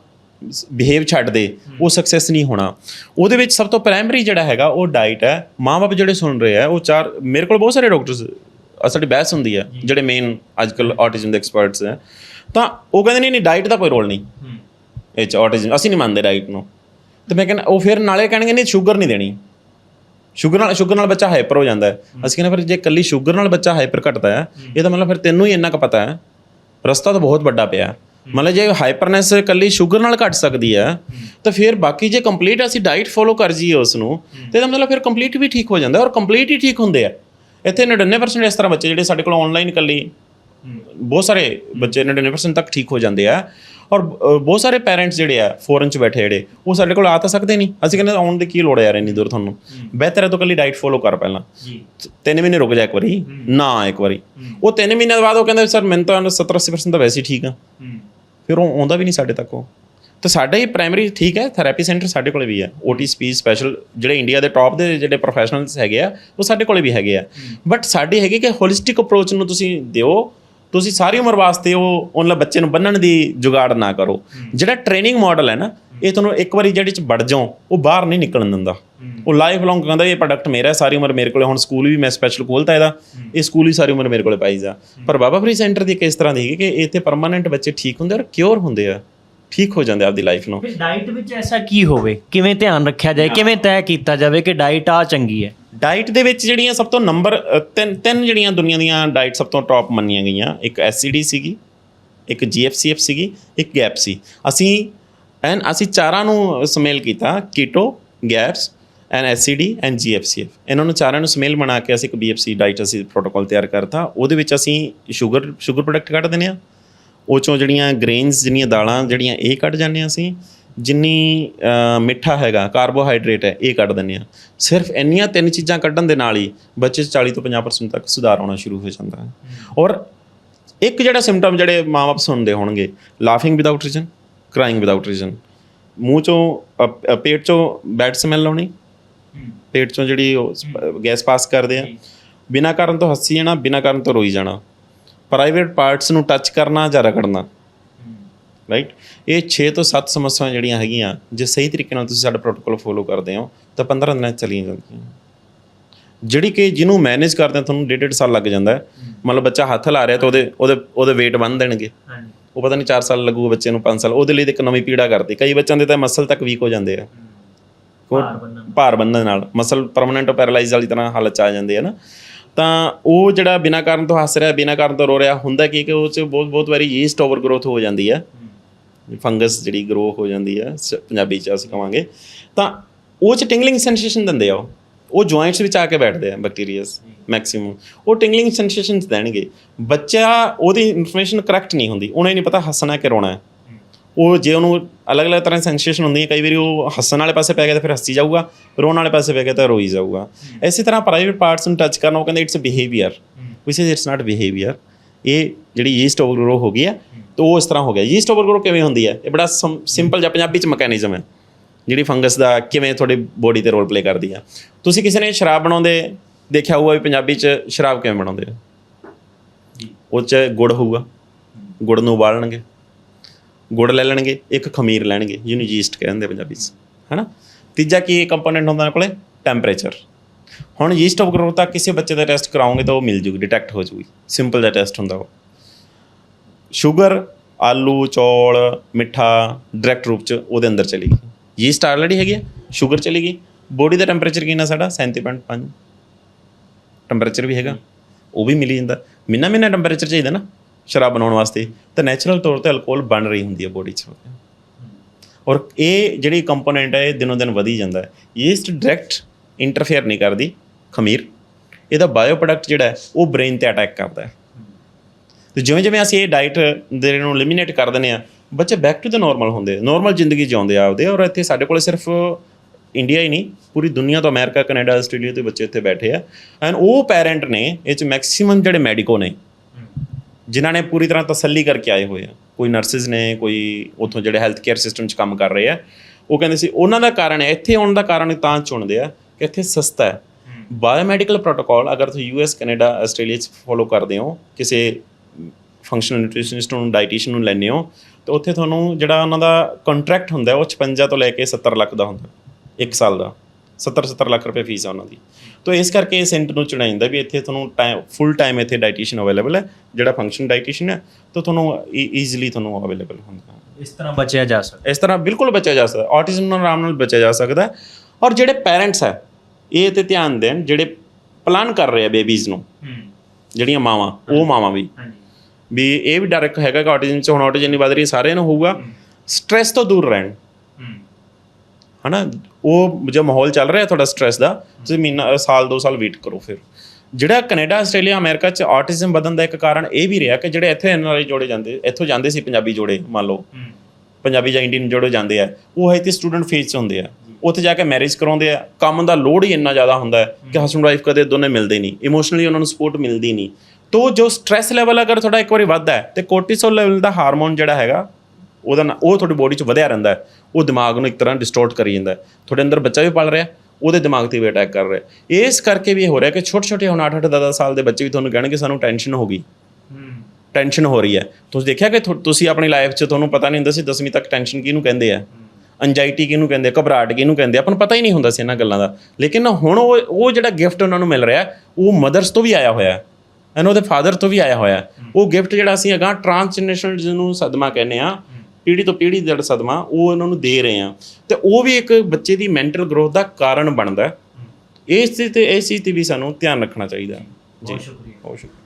ਬਿਹੇਵ ਛੱਡ ਦੇ, ਉਹ ਸਕਸੈਸ ਨਹੀਂ ਹੋਣਾ। ਉਹਦੇ ਵਿੱਚ ਸਭ ਤੋਂ ਪ੍ਰਾਇਮਰੀ ਜਿਹੜਾ ਹੈਗਾ, ਉਹ ਡਾਈਟ ਹੈ ਮਾਪੇ ਜਿਹੜੇ ਸੁਣ ਰਹੇ ਆ, ਉਹ ਚਾਰ, ਮੇਰੇ ਕੋਲ ਬਹੁਤ ਸਾਰੇ ਡਾਕਟਰਸ ਸਾਡੀ ਬਹਿਸ ਹੁੰਦੀ ਹੈ ਜਿਹੜੇ ਮੇਨ ਅੱਜਕੱਲ ਆਟਿਜ਼ਮ ਦੇ ਐਕਸਪਰਟਸ ਹੈ ਤਾਂ ਉਹ ਕਹਿੰਦੇ ਨਹੀਂ ਨਹੀਂ ਡਾਈਟ ਦਾ ਕੋਈ ਰੋਲ ਨਹੀਂ। ਇਹ ਚ ਆਟਿਜ਼ਮ ਅਸੀਂ ਨਹੀਂ ਮੰਨਦੇ ਡਾਈਟ ਨੂੰ। ਤੇ ਮੈਂ ਕਹਿੰਦਾ ਉਹ ਫਿਰ ਨਾਲੇ ਕਹਿਣਗੇ ਨਹੀਂ ਸ਼ੂਗਰ ਨਹੀਂ ਦੇਣੀ। ਸ਼ੂਗਰ ਨਾਲ ਸ਼ੂਗਰ ਨਾਲ ਬੱਚਾ ਹਾਈਪਰ ਹੋ ਜਾਂਦਾ ਹੈ। ਅਸੀਂ ਕਹਿੰਦੇ ਫਿਰ ਜੇ ਕੱਲੀ ਸ਼ੂਗਰ ਨਾਲ ਬੱਚਾ ਹਾਈਪਰ ਘਟਦਾ ਹੈ ਇਹ ਤਾਂ ਮਤਲਬ ਫਿਰ ਤੈਨੂੰ ਹੀ ਇੰਨਾ ਕੁ ਪਤਾ ਹੈ। ਰਸਤਾ ਤਾਂ ਬਹੁਤ ਵੱਡਾ ਪਿਆ। ਮਤਲਬ ਜੇ ਹਾਈਪਰਨੈਸ ਕੱਲੀ ਸ਼ੂਗਰ ਨਾਲ ਘਟ ਸਕਦੀ ਹੈ ਤਾਂ ਫਿਰ ਬਾਕੀ ਜੇ ਕੰਪਲੀਟ ਅਸੀਂ ਡਾਈਟ ਫੋਲੋ ਕਰ ਜੀਏ ਉਸ ਨੂੰ ਤੇ ਇਹਦਾ ਮਤਲਬ ਫਿਰ ਕੰਪਲੀਟ ਵੀ ਠੀਕ ਹੋ ਜਾਂਦਾ ਔਰ ਕੰਪਲੀਟ ਹੀ ਠੀਕ ਹੁੰਦੇ ਆ। ਇੱਥੇ 99% ਇਸ ਤਰ੍ਹਾਂ ਬੱਚੇ ਜਿਹੜੇ ਸਾਡੇ ਕੋਲ ਆਨਲਾਈਨ ਕੱਲੀ ਬਹੁਤ ਸਾਰੇ ਬੱਚੇ 99% ਤੱਕ ਠੀਕ ਹੋ ਜਾਂਦੇ ਆ ਔਰ ਬਹੁਤ ਸਾਰੇ ਪੈਰੈਂਟਸ ਜਿਹੜੇ ਆ ਫੋਰਨ ਚ ਬੈਠੇ ਜਿਹੜੇ ਉਹ ਸਾਡੇ ਕੋਲ ਆ ਤਾਂ ਸਕਦੇ ਨਹੀਂ। ਅਸੀਂ ਕਹਿੰਦੇ ਆਉਣ ਦੀ ਕੀ ਲੋੜ ਯਾਰ ਇੰਨੀ ਦੂਰ ਤੁਹਾਨੂੰ? ਬਿਹਤਰ ਹੈ ਤੂੰ ਕੱਲੀ ਡਾਈਟ ਫੋਲੋ ਕਰ ਪਹਿਲਾਂ। ਜੀ। ਤਿੰਨ ਮਹੀਨੇ ਰੁਕ ਜਾ ਇੱਕ ਵਾਰੀ। ਨਾ ਇੱਕ ਵਾਰੀ। ਉਹ ਤਿੰਨ ਮਹੀਨੇ ਬਾਅਦ ਉਹ ਕਹਿੰਦਾ ਸਰ ਮੈਨੂੰ ਤਾਂ 70 80% ਤਾਂ ਵੈਸੇ ਹੀ ਠੀਕ ਆ। ਫਿਰ ਉਹ ਆਉਂਦਾ ਵੀ ਨਹੀਂ ਸਾਡੇ ਤੱਕ ਉਹ। ਤਾਂ ਸਾਡਾ ਹੀ ਪ੍ਰਾਇਮਰੀ ਠੀਕ ਹੈ ਥੈਰੇਪੀ ਸੈਂਟਰ ਸਾਡੇ ਕੋਲੇ ਵੀ ਹੈ ਓਟੀ ਸਪੀਚ ਸਪੈਸ਼ਲ ਜਿਹੜੇ ਇੰਡੀਆ ਦੇ ਟੌਪ ਦੇ ਜਿਹੜੇ ਪ੍ਰੋਫੈਸ਼ਨਲਸ ਹੈਗੇ ਆ ਉਹ ਸਾਡੇ ਕੋਲੇ ਵੀ ਹੈਗੇ ਆ। ਬਟ ਸਾਡੇ ਹੈਗੇ ਕਿ ਹੋਲਿਸਟਿਕ ਅਪਰੋਚ ਨੂੰ ਤੁਸੀਂ ਦਿਓ ਤੁਸੀਂ ਸਾਰੀ ਉਮਰ ਵਾਸਤੇ ਉਹ ਉਹਨਾਂ ਬੱਚੇ ਨੂੰ ਬੰਨਣ ਦੀ ਜੁਗਾੜ ਨਾ ਕਰੋ। ਜਿਹੜਾ ਟ੍ਰੇਨਿੰਗ ਮਾਡਲ ਹੈ ਨਾ ਇਹ ਤੁਹਾਨੂੰ ਇੱਕ ਵਾਰੀ ਜਿਹੜੇ ਚ ਵੜ ਜਾਓ ਉਹ ਬਾਹਰ ਨਹੀਂ ਨਿਕਲਣ ਦਿੰਦਾ। ਉਹ ਲਾਈਫ ਲੌਂਗ ਕਹਿੰਦਾ ਇਹ ਪ੍ਰੋਡਕਟ ਮੇਰਾ ਹੈ ਸਾਰੀ ਉਮਰ ਮੇਰੇ ਕੋਲੇ ਹੁਣ ਸਕੂਲ ਵੀ ਮੈਂ ਸਪੈਸ਼ਲ ਖੋਲਤਾ ਇਹਦਾ। ਇਹ ਸਕੂਲ ਵੀ ਸਾਰੀ ਉਮਰ ਮੇਰੇ ਕੋਲੇ ਪਾਈ ਜਾ। ਪਰ ਬਾਬਾ ਫਰੀ ਸੈਂਟਰ ਦੀ ਕਿਸ ਤਰ੍ਹਾਂ ਦੀ ਹੈਗੀ ਕਿ ਇੱਥੇ ਪਰਮਾਨੈਂਟ ਬੱਚੇ ਠੀਕ ਹੁੰਦੇ ਔਰ ਕਿਉਰ ਹੁੰਦੇ ਆ। ਠੀਕ ਹੋ ਜਾਂਦੇ ਆਪਦੀ ਲਾਈਫ ਨੂੰ। ਫਿਰ ਡਾਈਟ ਵਿੱਚ ਐਸਾ ਕੀ ਹੋਵੇ? ਕਿਵੇਂ ਧਿਆਨ ਰੱਖਿਆ ਜਾਏ? ਕਿਵੇਂ ਤੈਅ ਕੀਤਾ ਜਾਵੇ ਕਿ ਡਾਈਟ ਆ ਚੰਗੀ ਹੈ? ਡਾਈਟ ਦੇ ਵਿੱਚ ਜਿਹੜੀਆਂ ਸਭ ਤੋਂ ਨੰਬਰ ਤਿੰਨ ਤਿੰਨ ਜਿਹੜੀਆਂ ਦੁਨੀਆ ਦੀਆਂ ਡਾਈਟ ਸਭ ਤੋਂ ਟੌਪ ਮੰਨੀਆਂ ਗਈਆਂ, ਇੱਕ ਐਸਸੀਡੀ ਸੀਗੀ, ਇੱਕ ਜੀਐਫਸੀਐਫ ਸੀਗੀ, ਇੱਕ ਗੈਪ ਸੀ। ਅਸੀਂ ਐਨ ਅਸੀਂ ਚਾਰਾਂ ਨੂੰ ਸਮੇਲ ਕੀਤਾ keto GAPS and SCD and GFCF ਇਹਨਾਂ ਨੂੰ ਚਾਰਾਂ ਨੂੰ ਸਮੇਲ ਬਣਾ ਕੇ ਅਸੀਂ ਇੱਕ ਬੀਐਫਸੀ ਡਾਈਟ ਅਸੀਂ ਪ੍ਰੋਟੋਕਾਲ ਤਿਆਰ ਕਰਤਾ। ਉਹਦੇ ਵਿੱਚ ਅਸੀਂ ਸ਼ੂਗਰ ਸ਼ੂਗਰ ਪ੍ਰੋਡਕਟ ਕੱਢ ਦਿੰਦੇ ਆ ਉਹ ਚੋਂ ਜਿਹੜੀਆਂ ਗ੍ਰੇਨਸ ਜਿਹੜੀਆਂ ਦਾਲਾਂ, ਜਿਹੜੀਆਂ ਇਹ ਕੱਢ ਜਾਂਦੇ ਹਾਂ ਅਸੀਂ ਜਿੰਨੀ ਮਿੱਠਾ ਹੈਗਾ ਕਾਰਬੋਹਾਈਡਰੇਟ ਹੈ ਇਹ ਕੱਢ ਦਿੰਦੇ ਆ ਸਿਰਫ ਇੰਨੀਆਂ ਤਿੰਨ ਚੀਜ਼ਾਂ ਕੱਢਣ ਦੇ ਨਾਲ ਹੀ ਬੱਚੇ 'ਚ 40 ਤੋਂ 50% ਤੱਕ ਸੁਧਾਰ ਆਉਣਾ ਸ਼ੁਰੂ ਹੋ ਜਾਂਦਾ ਹੈ। ਔਰ ਇੱਕ ਜਿਹੜਾ ਸਿੰਪਟਮ ਜਿਹੜੇ ਮਾਪੇ ਸੁਣਦੇ ਹੋਣਗੇ laughing without reason crying without reason ਮੂੰਹ ਚੋਂ ਪੇਟ ਚੋਂ ਬੈਡ ਸਮੈਲ ਆਉਣੀ ਪੇਟ ਚੋਂ ਜਿਹੜੀ ਗੈਸ ਪਾਸ ਕਰਦੇ ਆ ਬਿਨਾਂ ਕਾਰਨ ਤੋਂ ਹੱਸੀ ਜਾਣਾ ਬਿਨਾਂ ਕਾਰਨ ਤੋਂ ਰੋਈ ਜਾਣਾ ਪ੍ਰਾਈਵੇਟ ਪਾਰਟਸ ਨੂੰ ਟੱਚ ਕਰਨਾ ਜਾਂ ਰਗੜਨਾ। ਰਾਈਟ ਇਹ 6 ਤੋਂ 7 ਸਮੱਸਿਆਵਾਂ ਜਿਹੜੀਆਂ ਹੈਗੀਆਂ ਜੇ ਸਹੀ ਤਰੀਕੇ ਨਾਲ ਤੁਸੀਂ ਸਾਡਾ ਪ੍ਰੋਟੋਕਾਲ ਫੋਲੋ ਕਰਦੇ ਹੋ ਤਾਂ 15 ਦਿਨਾਂ 'ਚ ਚਲੀਆਂ ਜਾਂਦੀਆਂ। ਜਿਹੜੀ ਕਿ ਜਿਹਨੂੰ ਮੈਨੇਜ ਕਰਦੇ ਤੁਹਾਨੂੰ ਡੇਢ ਡੇਢ ਸਾਲ ਲੱਗ ਜਾਂਦਾ ਮਤਲਬ ਬੱਚਾ ਹੱਥ ਲਾ ਰਿਹਾ ਤਾਂ ਉਹਦੇ ਉਹਦੇ ਉਹਦੇ weight ਬੰਨ ਦੇਣਗੇ। ਉਹ ਪਤਾ ਨਹੀਂ 4 ਸਾਲ ਲੱਗੂ ਬੱਚੇ ਨੂੰ 5 ਸਾਲ ਉਹਦੇ ਲਈ ਤਾਂ ਇੱਕ ਨਵੀਂ ਪੀੜਾ ਕਰਦੀ। ਕਈ ਬੱਚਿਆਂ ਦੇ ਤਾਂ ਮਸਲ ਤੱਕ ਵੀਕ ਹੋ ਜਾਂਦੇ ਆ। ਭਾਰ ਬੰਨਣ ਨਾਲ। ਮਸਲ ਪਰਮਨੈਂਟ ਪੈਰਾਲਾਈਜ਼ ਵਾਲੀ ਤਰ੍ਹਾਂ ਹਾਲਤ ਚ ਆ ਜਾਂਦੇ ਆ ਨਾ। ਤਾਂ ਉਹ ਜਿਹੜਾ ਬਿਨਾਂ ਕਾਰਨ ਤੋਂ ਹੱਸ ਰਿਹਾ ਬਿਨਾਂ ਕਾਰਨ ਤੋਂ ਰੋ ਰਿਹਾ ਹੁੰਦਾ ਕੀ ਕਿ ਉਹ ਚ ਬਹੁਤ ਬਹੁਤ ਵਾਰੀ ਯੀਸਟ ਓਵਰ ਗਰੋਥ ਹੋ ਜਾਂਦੀ ਹੈ। ਫੰਗਸ ਜਿਹੜੀ ਗਰੋ ਹੋ ਜਾਂਦੀ ਹੈ ਸ- ਪੰਜਾਬੀ ਚ ਅਸੀਂ ਕਵਾਂਗੇ ਤਾਂ ਉਹ ਚ ਟਿੰਗਲਿੰਗ ਸੈਂਸੇਸ਼ਨ ਦਿੰਦੇ ਆ ਉਹ। ਜੁਆਇੰਟਸ ਵਿੱਚ ਆ ਕੇ ਬੈਠਦੇ ਆ ਬੈਕਟੀਰੀਆਸ ਮੈਕਸਿਮਮ ਉਹ ਟਿੰਗਲਿੰਗ ਸੈਂਸੇਸ਼ਨਸ ਦੇਣਗੇ। ਬੱਚਾ ਉਹਦੀ ਇਨਫੋਰਮੇਸ਼ਨ ਕਰੈਕਟ ਨਹੀਂ ਹੁੰਦੀ। ਉਹਨੂੰ ਨਹੀਂ ਪਤਾ ਹੱਸਣਾ ਕਿ ਰੋਣਾ ਹੈ। ਉਹ ਜੇ ਉਹਨੂੰ ਅਲੱਗ-ਅਲੱਗ ਤਰ੍ਹਾਂ ਦੀ ਸੈਂਸੇਸ਼ਨ ਹੁੰਦੀ ਹੈ ਕਈ ਵਾਰੀ ਉਹ ਹੱਸਣ ਵਾਲੇ ਪਾਸੇ ਪੈ ਗਿਆ ਤਾਂ ਫਿਰ ਹੱਸੀ ਜਾਊਗਾ। ਰੋਣ ਵਾਲੇ ਪਾਸੇ ਪੈ ਗਿਆ ਤਾਂ ਰੋਈ ਜਾਊਗਾ। ਇਸੇ ਤਰ੍ਹਾਂ ਪ੍ਰਾਈਵੇਟ ਪਾਰਟਸ ਨੂੰ ਟੱਚ ਕਰਨਾ ਉਹ ਕਹਿੰਦੇ ਇਟਸ ਅ ਬਿਹੇਵੀਅਰ ਵਿਚ ਇਜ਼ ਇਟਸ ਨਾਟ ਬਿਹੇਵੀਅਰ ਇਹ ਜਿਹੜੀ ਯੀਸਟ ਓਵਰਗਰੋ ਹੋ ਗਈ ਹੈ ਤਾਂ ਉਹ ਇਸ ਤਰ੍ਹਾਂ ਹੋ ਗਿਆ। ਯੀਸਟ ਓਵਰਗਰੋ ਕਿਵੇਂ ਹੁੰਦੀ ਹੈ? ਇਹ ਬੜਾ ਸਿੰਪਲ ਜਿਹਾ ਪੰਜਾਬੀ ਚ ਮੈਕੈਨਿਜ਼ਮ ਹੈ, ਜਿਹੜੀ ਫੰਗਸ ਦਾ ਕਿਵੇਂ ਤੁਹਾਡੀ ਬੋਡੀ ਤੇ ਰੋਲ ਪਲੇ ਕਰਦੀ ਆ ਤੁਸੀਂ ਕਿਸੇ ਨੇ ਸ਼ਰਾਬ ਬਣਾਉਂਦੇ ਦੇਖਿਆ ਹੋਊਗਾ ਵੀ ਪੰਜਾਬੀ ਚ ਸ਼ਰਾਬ ਕਿਵੇਂ ਬਣਾਉਂਦੇ ਆ? ਉਹ ਚ ਗੁੜ ਹੋਊਗਾ। ਗੁੜ ਨੂੰ ਉਬਾਲਣਗੇ। ਗੁੜ ਲੈ ਲੈਣਗੇ, ਇੱਕ ਖਮੀਰ ਲੈਣਗੇ, ਜਿਹਨੂੰ ਯੀਸਟ ਕਹਿੰਦੇ ਪੰਜਾਬੀ 'ਚ, ਹੈਨਾ? ਤੀਜਾ ਕੀ ਕੰਪੋਨੈਂਟ ਹੁੰਦਾ ਇਹਨਾਂ ਕੋਲੇ? ਟੈਂਪਰੇਚਰ ਹੁਣ ਯੀਸਟ ਆਫ ਗਰੋਥ ਤਾਂ ਕਿਸੇ ਬੱਚੇ ਦਾ ਟੈਸਟ ਕਰਾਉਂਗੇ ਤਾਂ ਉਹ ਮਿਲ ਜੂਗੀ ਡਿਟੈਕਟ ਹੋ ਜੂਗੀ। ਸਿੰਪਲ ਜਿਹਾ ਟੈਸਟ ਹੁੰਦਾ ਉਹ। ਸ਼ੂਗਰ, ਆਲੂ, ਚੌਲ, ਮਿੱਠਾ ਡਾਇਰੈਕਟ ਰੂਪ 'ਚ ਉਹਦੇ ਅੰਦਰ ਚਲੀ ਗਈ। ਯੀਸਟ ਆਲਰੇਡੀ ਹੈਗੀ ਹੈ ਸ਼ੂਗਰ ਚਲੀ ਗਈ। ਬੋਡੀ ਦਾ ਟੈਂਪਰੇਚਰ ਕਿੰਨਾ ਸਾਡਾ? 37.5 ਟੈਂਪਰੇਚਰ ਵੀ ਹੈਗਾ। ਉਹ ਵੀ ਮਿਲੀ ਜਾਂਦਾ। ਮਿੰਨਾ ਮਿੰਨਾ ਟੈਂਪਰੇਚਰ ਚਾਹੀਦਾ ਨਾ, ਸ਼ਰਾਬ ਬਣਾਉਣ ਵਾਸਤੇ। ਤਾਂ ਨੈਚੁਰਲ ਤੌਰ ਤੇ ਅਲਕੋਹਲ ਬਣ ਰਹੀ ਹੁੰਦੀ ਹੈ ਬੋਡੀ 'ਚ। ਔਰ ਇਹ ਜਿਹੜੀ ਕੰਪੋਨੈਂਟ ਹੈ ਇਹ ਦਿਨੋਂ ਦਿਨ ਵਧੀ ਜਾਂਦਾ ਹੈ। ਯੀਸਟ ਡਾਇਰੈਕਟ ਇੰਟਰਫੇਅਰ ਨਹੀਂ ਕਰਦੀ। ਖਮੀਰ। ਇਹਦਾ ਬਾਇਓ ਪ੍ਰੋਡਕਟ ਜਿਹੜਾ ਹੈ, ਉਹ ਬ੍ਰੇਨ ਤੇ ਅਟੈਕ ਕਰਦਾ ਹੈ। ਤੇ ਜਿਵੇਂ ਜਿਵੇਂ ਅਸੀਂ ਇਹ ਡਾਈਟ ਦੇ ਨੂੰ ਐਲੀਮੀਨੇਟ ਕਰ ਦਿੰਦੇ ਆ ਬੱਚੇ ਬੈਕ ਟੂ ਦ ਨਾਰਮਲ ਹੁੰਦੇ ਨਾਰਮਲ ਜ਼ਿੰਦਗੀ ਜਿਉਂਦੇ ਆ ਆਪਦੇ ਔਰ ਇੱਥੇ ਸਾਡੇ ਕੋਲ ਸਿਰਫ ਇੰਡੀਆ ਹੀ ਨਹੀਂ ਪੂਰੀ ਦੁਨੀਆ ਤੋਂ ਅਮਰੀਕਾ ਕੈਨੇਡਾ ਆਸਟ੍ਰੇਲੀਆ ਤੋਂ ਬੱਚੇ ਇੱਥੇ ਬੈਠੇ ਆ ਐਂਡ ਉਹ ਪੈਰੈਂਟ ਨੇ ਇਹ ਚ ਮੈਕਸਿਮਮ ਜਿਹੜੇ ਮੈਡੀਕੋ ਨੇ ਜਿਨ੍ਹਾਂ ਨੇ ਪੂਰੀ ਤਰ੍ਹਾਂ ਤਸੱਲੀ ਕਰਕੇ ਆਏ ਹੋਏ ਆ। ਕੋਈ ਨਰਸਿਸ ਨੇ ਕੋਈ ਉਥੋਂ ਜਿਹੜੇ ਹੈਲਥ ਕੇਅਰ ਸਿਸਟਮ 'ਚ ਕੰਮ ਕਰ ਰਹੇ ਆ ਉਹ ਕਹਿੰਦੇ ਸੀ ਉਹਨਾਂ ਦਾ ਕਾਰਨ ਹੈ ਇੱਥੇ ਆਉਣ ਦਾ ਕਾਰਨ ਤਾਂ ਚੁਣਦੇ ਆ ਕਿ ਇੱਥੇ ਸਸਤਾ ਹੈ। ਬਾਇਓਮੈਡੀਕਲ ਪ੍ਰੋਟੋਕਾਲ ਅਗਰ ਤੁਸੀਂ ਯੂਐਸ ਕੈਨੇਡਾ ਆਸਟ੍ਰੇਲੀਆ 'ਚ ਫੋਲੋ ਕਰਦੇ ਹੋ ਕਿਸੇ ਫੰਕਸ਼ਨਲ ਨਿਊਟ੍ਰੀਸ਼ਨਿਸਟ ਨੂੰ ਡਾਈਟੀਸ਼ੀਅਨ ਨੂੰ ਲੈਂਦੇ ਹੋ ਤਾਂ ਉੱਥੇ ਤੁਹਾਨੂੰ ਜਿਹੜਾ ਉਹਨਾਂ ਦਾ ਕੰਟਰੈਕਟ ਹੁੰਦਾ ਉਹ 56 ਤੋਂ ਲੈ ਕੇ 70 ਲੱਖ ਦਾ ਹੁੰਦਾ ਇੱਕ ਸਾਲ ਦਾ। 70 70 ਲੱਖ ਰੁਪਏ ਫੀਸ ਆ ਉਹਨਾਂ ਦੀ। ਤਾਂ ਇਸ ਕਰਕੇ ਇਹ ਸੈਂਟਰ ਨੂੰ ਚੁਣਿਆ ਜਾਂਦਾ ਵੀ ਇੱਥੇ ਤੁਹਾਨੂੰ ਟਾਈਮ ਫੁੱਲ ਟਾਈਮ ਇੱਥੇ ਡਾਈਟੀਸ਼ੀਅਨ ਅਵੇਲੇਬਲ ਹੈ ਜਿਹੜਾ ਫੰਕਸ਼ਨ ਡਾਈਟੀਸ਼ੀਅਨ ਹੈ ਤਾਂ ਤੁਹਾਨੂੰ ਈਜ਼ੀਲੀ ਤੁਹਾਨੂੰ ਅਵੇਲੇਬਲ ਹੁੰਦਾ ਇਸ ਤਰ੍ਹਾਂ ਬਚਿਆ ਜਾ ਸਕਦਾ ਇਸ ਤਰ੍ਹਾਂ ਬਿਲਕੁਲ ਬਚਿਆ ਜਾ ਸਕਦਾ ਆਟਿਜ਼ਮ ਨਾਲ ਆਰਾਮ ਨਾਲ ਬਚਿਆ ਜਾ ਸਕਦਾ। ਔਰ ਜਿਹੜੇ ਪੈਰੈਂਟਸ ਹੈ ਇਹ ਤੇ ਧਿਆਨ ਦੇਣ ਜਿਹੜੇ ਪਲਾਨ ਕਰ ਰਹੇ ਆ ਬੇਬੀਜ਼ ਨੂੰ ਜਿਹੜੀਆਂ ਮਾਵਾਂ ਉਹ ਮਾਵਾਂ ਵੀ। ਹਾਂਜੀ। ਵੀ ਇਹ ਵੀ ਡਰ ਹੈਗਾ ਕਿ ਆਟਿਜ਼ਮ ਚ ਹੁਣ ਆਟਿਜ਼ਮ ਨਹੀਂ ਵੱਧ ਰਹੀ ਸਾਰਿਆਂ ਨੂੰ ਹੋਊਗਾ। ਸਟ੍ਰੈਸ ਤੋਂ ਦੂਰ ਰਹਿਣ। ਹੂੰ। ਹਨਾ? ਉਹ ਜੋ ਮਾਹੌਲ ਚੱਲ ਰਿਹਾ ਤੁਹਾਡਾ ਸਟ੍ਰੈਸ ਦਾ ਤੁਸੀਂ ਮਹੀਨਾ ਸਾਲ ਦੋ ਸਾਲ ਵੇਟ ਕਰੋ ਫਿਰ। ਜਿਹੜਾ ਕੈਨੇਡਾ ਆਸਟ੍ਰੇਲੀਆ ਅਮਰੀਕਾ ਚ ਆਟਿਜ਼ਮ ਵਧਣ ਦਾ ਇੱਕ ਕਾਰਨ ਇਹ ਵੀ ਰਿਹਾ ਕਿ ਜਿਹੜੇ ਇੱਥੇ ਐਨਆਰਆਈ ਜੋੜੇ ਜਾਂਦੇ ਇੱਥੋਂ ਜਾਂਦੇ ਸੀ ਪੰਜਾਬੀ ਜੋੜੇ ਮੰਨ ਲਓ। ਪੰਜਾਬੀ ਜਾਂ ਇੰਡੀਅਨ ਜੋੜੇ ਜਾਂਦੇ ਆ। ਉਹ ਤੇ ਸਟੂਡੈਂਟ ਫੇਜ਼ 'ਚ ਹੁੰਦੇ ਆ। ਉੱਥੇ ਜਾ ਕੇ ਮੈਰਿਜ ਕਰਾਉਂਦੇ ਆ। ਕੰਮ ਦਾ ਲੋਡ ਹੀ ਇੰਨਾ ਜ਼ਿਆਦਾ ਹੁੰਦਾ ਹੈ ਕਿ ਹਸਬੰਡ ਵਾਈਫ ਕਦੇ ਦੋਨੇ ਮਿਲਦੇ ਨਹੀਂ। ਇਮੋਸ਼ਨਲੀ ਉਹਨਾਂ ਨੂੰ ਸਪੋਰਟ ਮਿਲਦੀ ਨਹੀਂ। ਤੋ ਜੋ ਸਟ੍ਰੈਸ ਲੈਵਲ ਅਗਰ ਤੁਹਾਡਾ ਇੱਕ ਵਾਰੀ ਵੱਧਦਾ ਹੈ ਤੇ ਕੋਰਟੀਸੋਲ ਲੈਵਲ ਦਾ ਹਾਰਮੋਨ ਜਿਹੜਾ ਹੈਗਾ, ਉਹਦਾ ਨਾ- ਉਹ ਤੁਹਾਡੀ ਬੋਡੀ 'ਚ ਵਧਿਆ ਰਹਿੰਦਾ ਹੈ। ਉਹ ਦਿਮਾਗ ਨੂੰ ਇੱਕ ਤਰ੍ਹਾਂ ਡਿਸਟੋਰਟ ਕਰੀ ਜਾਂਦਾ ਤੁਹਾਡੇ ਅੰਦਰ ਬੱਚਾ ਵੀ ਪਲ ਰਿਹਾ, ਉਹਦੇ ਦਿਮਾਗ ਤੇ ਵੀ ਅਟੈਕ ਕਰ ਰਿਹਾ ਇਸ ਕਰਕੇ ਵੀ ਇਹ ਹੋ ਰਿਹਾ ਕਿ ਛੋਟੇ ਛੋਟੇ ਹੁਣ 8 8 10 ਸਾਲ ਦੇ ਬੱਚੇ ਵੀ ਤੁਹਾਨੂੰ ਕਹਿਣਗੇ, ਸਾਨੂੰ ਟੈਨਸ਼ਨ ਹੋ ਗਈ। ਹੂੰ ਟੈਨਸ਼ਨ ਹੋ ਰਹੀ ਹੈ। ਤੁਸੀਂ ਦੇਖਿਆ ਕਿ ਤੁਸੀਂ ਆਪਣੀ ਲਾਈਫ 'ਚ ਤੁਹਾਨੂੰ ਪਤਾ ਨਹੀਂ ਹੁੰਦਾ ਸੀ 10ਵੀਂ ਤੱਕ ਟੈਨਸ਼ਨ ਕਿਹਨੂੰ ਕਹਿੰਦੇ ਆ। ਐਂਜਾਈਟੀ ਕਿਹਨੂੰ ਕਹਿੰਦੇ ਆ, ਘਬਰਾਹਟ ਕਿਹਨੂੰ ਕਹਿੰਦੇ ਆ। ਆਪਾਂ ਨੂੰ ਪਤਾ ਹੀ ਨਹੀਂ ਹੁੰਦਾ ਸੀ ਇਹਨਾਂ ਗੱਲਾਂ ਦਾ। ਲੇਕਿਨ ਹੁਣ ਉਹ ਉਹ ਜਿਹੜਾ ਗਿਫਟ ਉਹਨਾਂ ਨੂੰ ਮਿਲ ਰਿਹਾ, ਉਹ ਮਦਰਸ ਤੋਂ ਵੀ ਆਇਆ ਹੋਇਆ ਹੈ। ਐਨ ਉਹਦੇ ਫਾਦਰ ਤੋਂ ਵੀ ਆਇਆ ਹੋਇਆ ਹੈ। ਉਹ ਗਿਫਟ ਜਿਹੜਾ ਅਸੀਂ ਅਗਾਂਹ ਟ੍ਰਾਂਸਜਨਰੇਸ਼ਨਲ ਜਿਹਨੂੰ ਸਦਮਾ ਕਹਿੰਦੇ ਆ ਪੀੜ੍ਹੀ ਤੋਂ ਪੀੜ੍ਹੀ ਦਾ ਜਿਹੜਾ ਸਦਮਾ ਉਹ ਉਹਨਾਂ ਨੂੰ ਦੇ ਰਹੇ ਆ ਤੇ ਉਹ ਵੀ ਇੱਕ ਬੱਚੇ ਦੀ ਮੈਂਟਲ ਗਰੋਥ ਦਾ ਕਾਰਨ ਬਣਦਾ ਹੈ। ਇਸ ਚੀਜ਼ ਤੇ ਇਸ ਚੀਜ਼ ਤੇ ਵੀ ਸਾਨੂੰ ਧਿਆਨ ਰੱਖਣਾ ਚਾਹੀਦਾ। ਜੀ। ਬਹੁਤ ਸ਼ੁਕਰੀਆ। ਬਹੁਤ ਸ਼ੁਕਰੀਆ।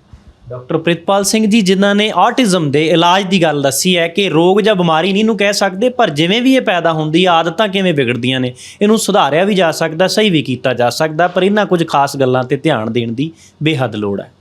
ਡਾਕਟਰ ਪ੍ਰਿਤਪਾਲ ਸਿੰਘ ਜੀ ਜਿਨ੍ਹਾਂ ਨੇ ਆਟਿਜ਼ਮ ਦੇ ਇਲਾਜ ਦੀ ਗੱਲ ਦੱਸੀ ਹੈ ਕਿ ਰੋਗ ਜਾਂ ਬਿਮਾਰੀ ਨਹੀਂ ਨੂੰ ਕਹਿ ਸਕਦੇ ਪਰ ਜਿਵੇਂ ਵੀ ਇਹ ਪੈਦਾ ਹੁੰਦੀ ਆ ਆਦਤਾਂ ਕਿਵੇਂ ਵਿਗੜਦੀਆਂ ਨੇ ਇਹਨੂੰ ਸੁਧਾਰਿਆ ਵੀ ਜਾ ਸਕਦਾ ਸਹੀ ਵੀ ਕੀਤਾ ਜਾ ਸਕਦਾ ਪਰ ਇਹਨਾਂ ਕੁਝ ਖਾਸ ਗੱਲਾਂ ਤੇ ਧਿਆਨ ਦੇਣ ਦੀ ਬੇਹੱਦ ਲੋੜ ਹੈ।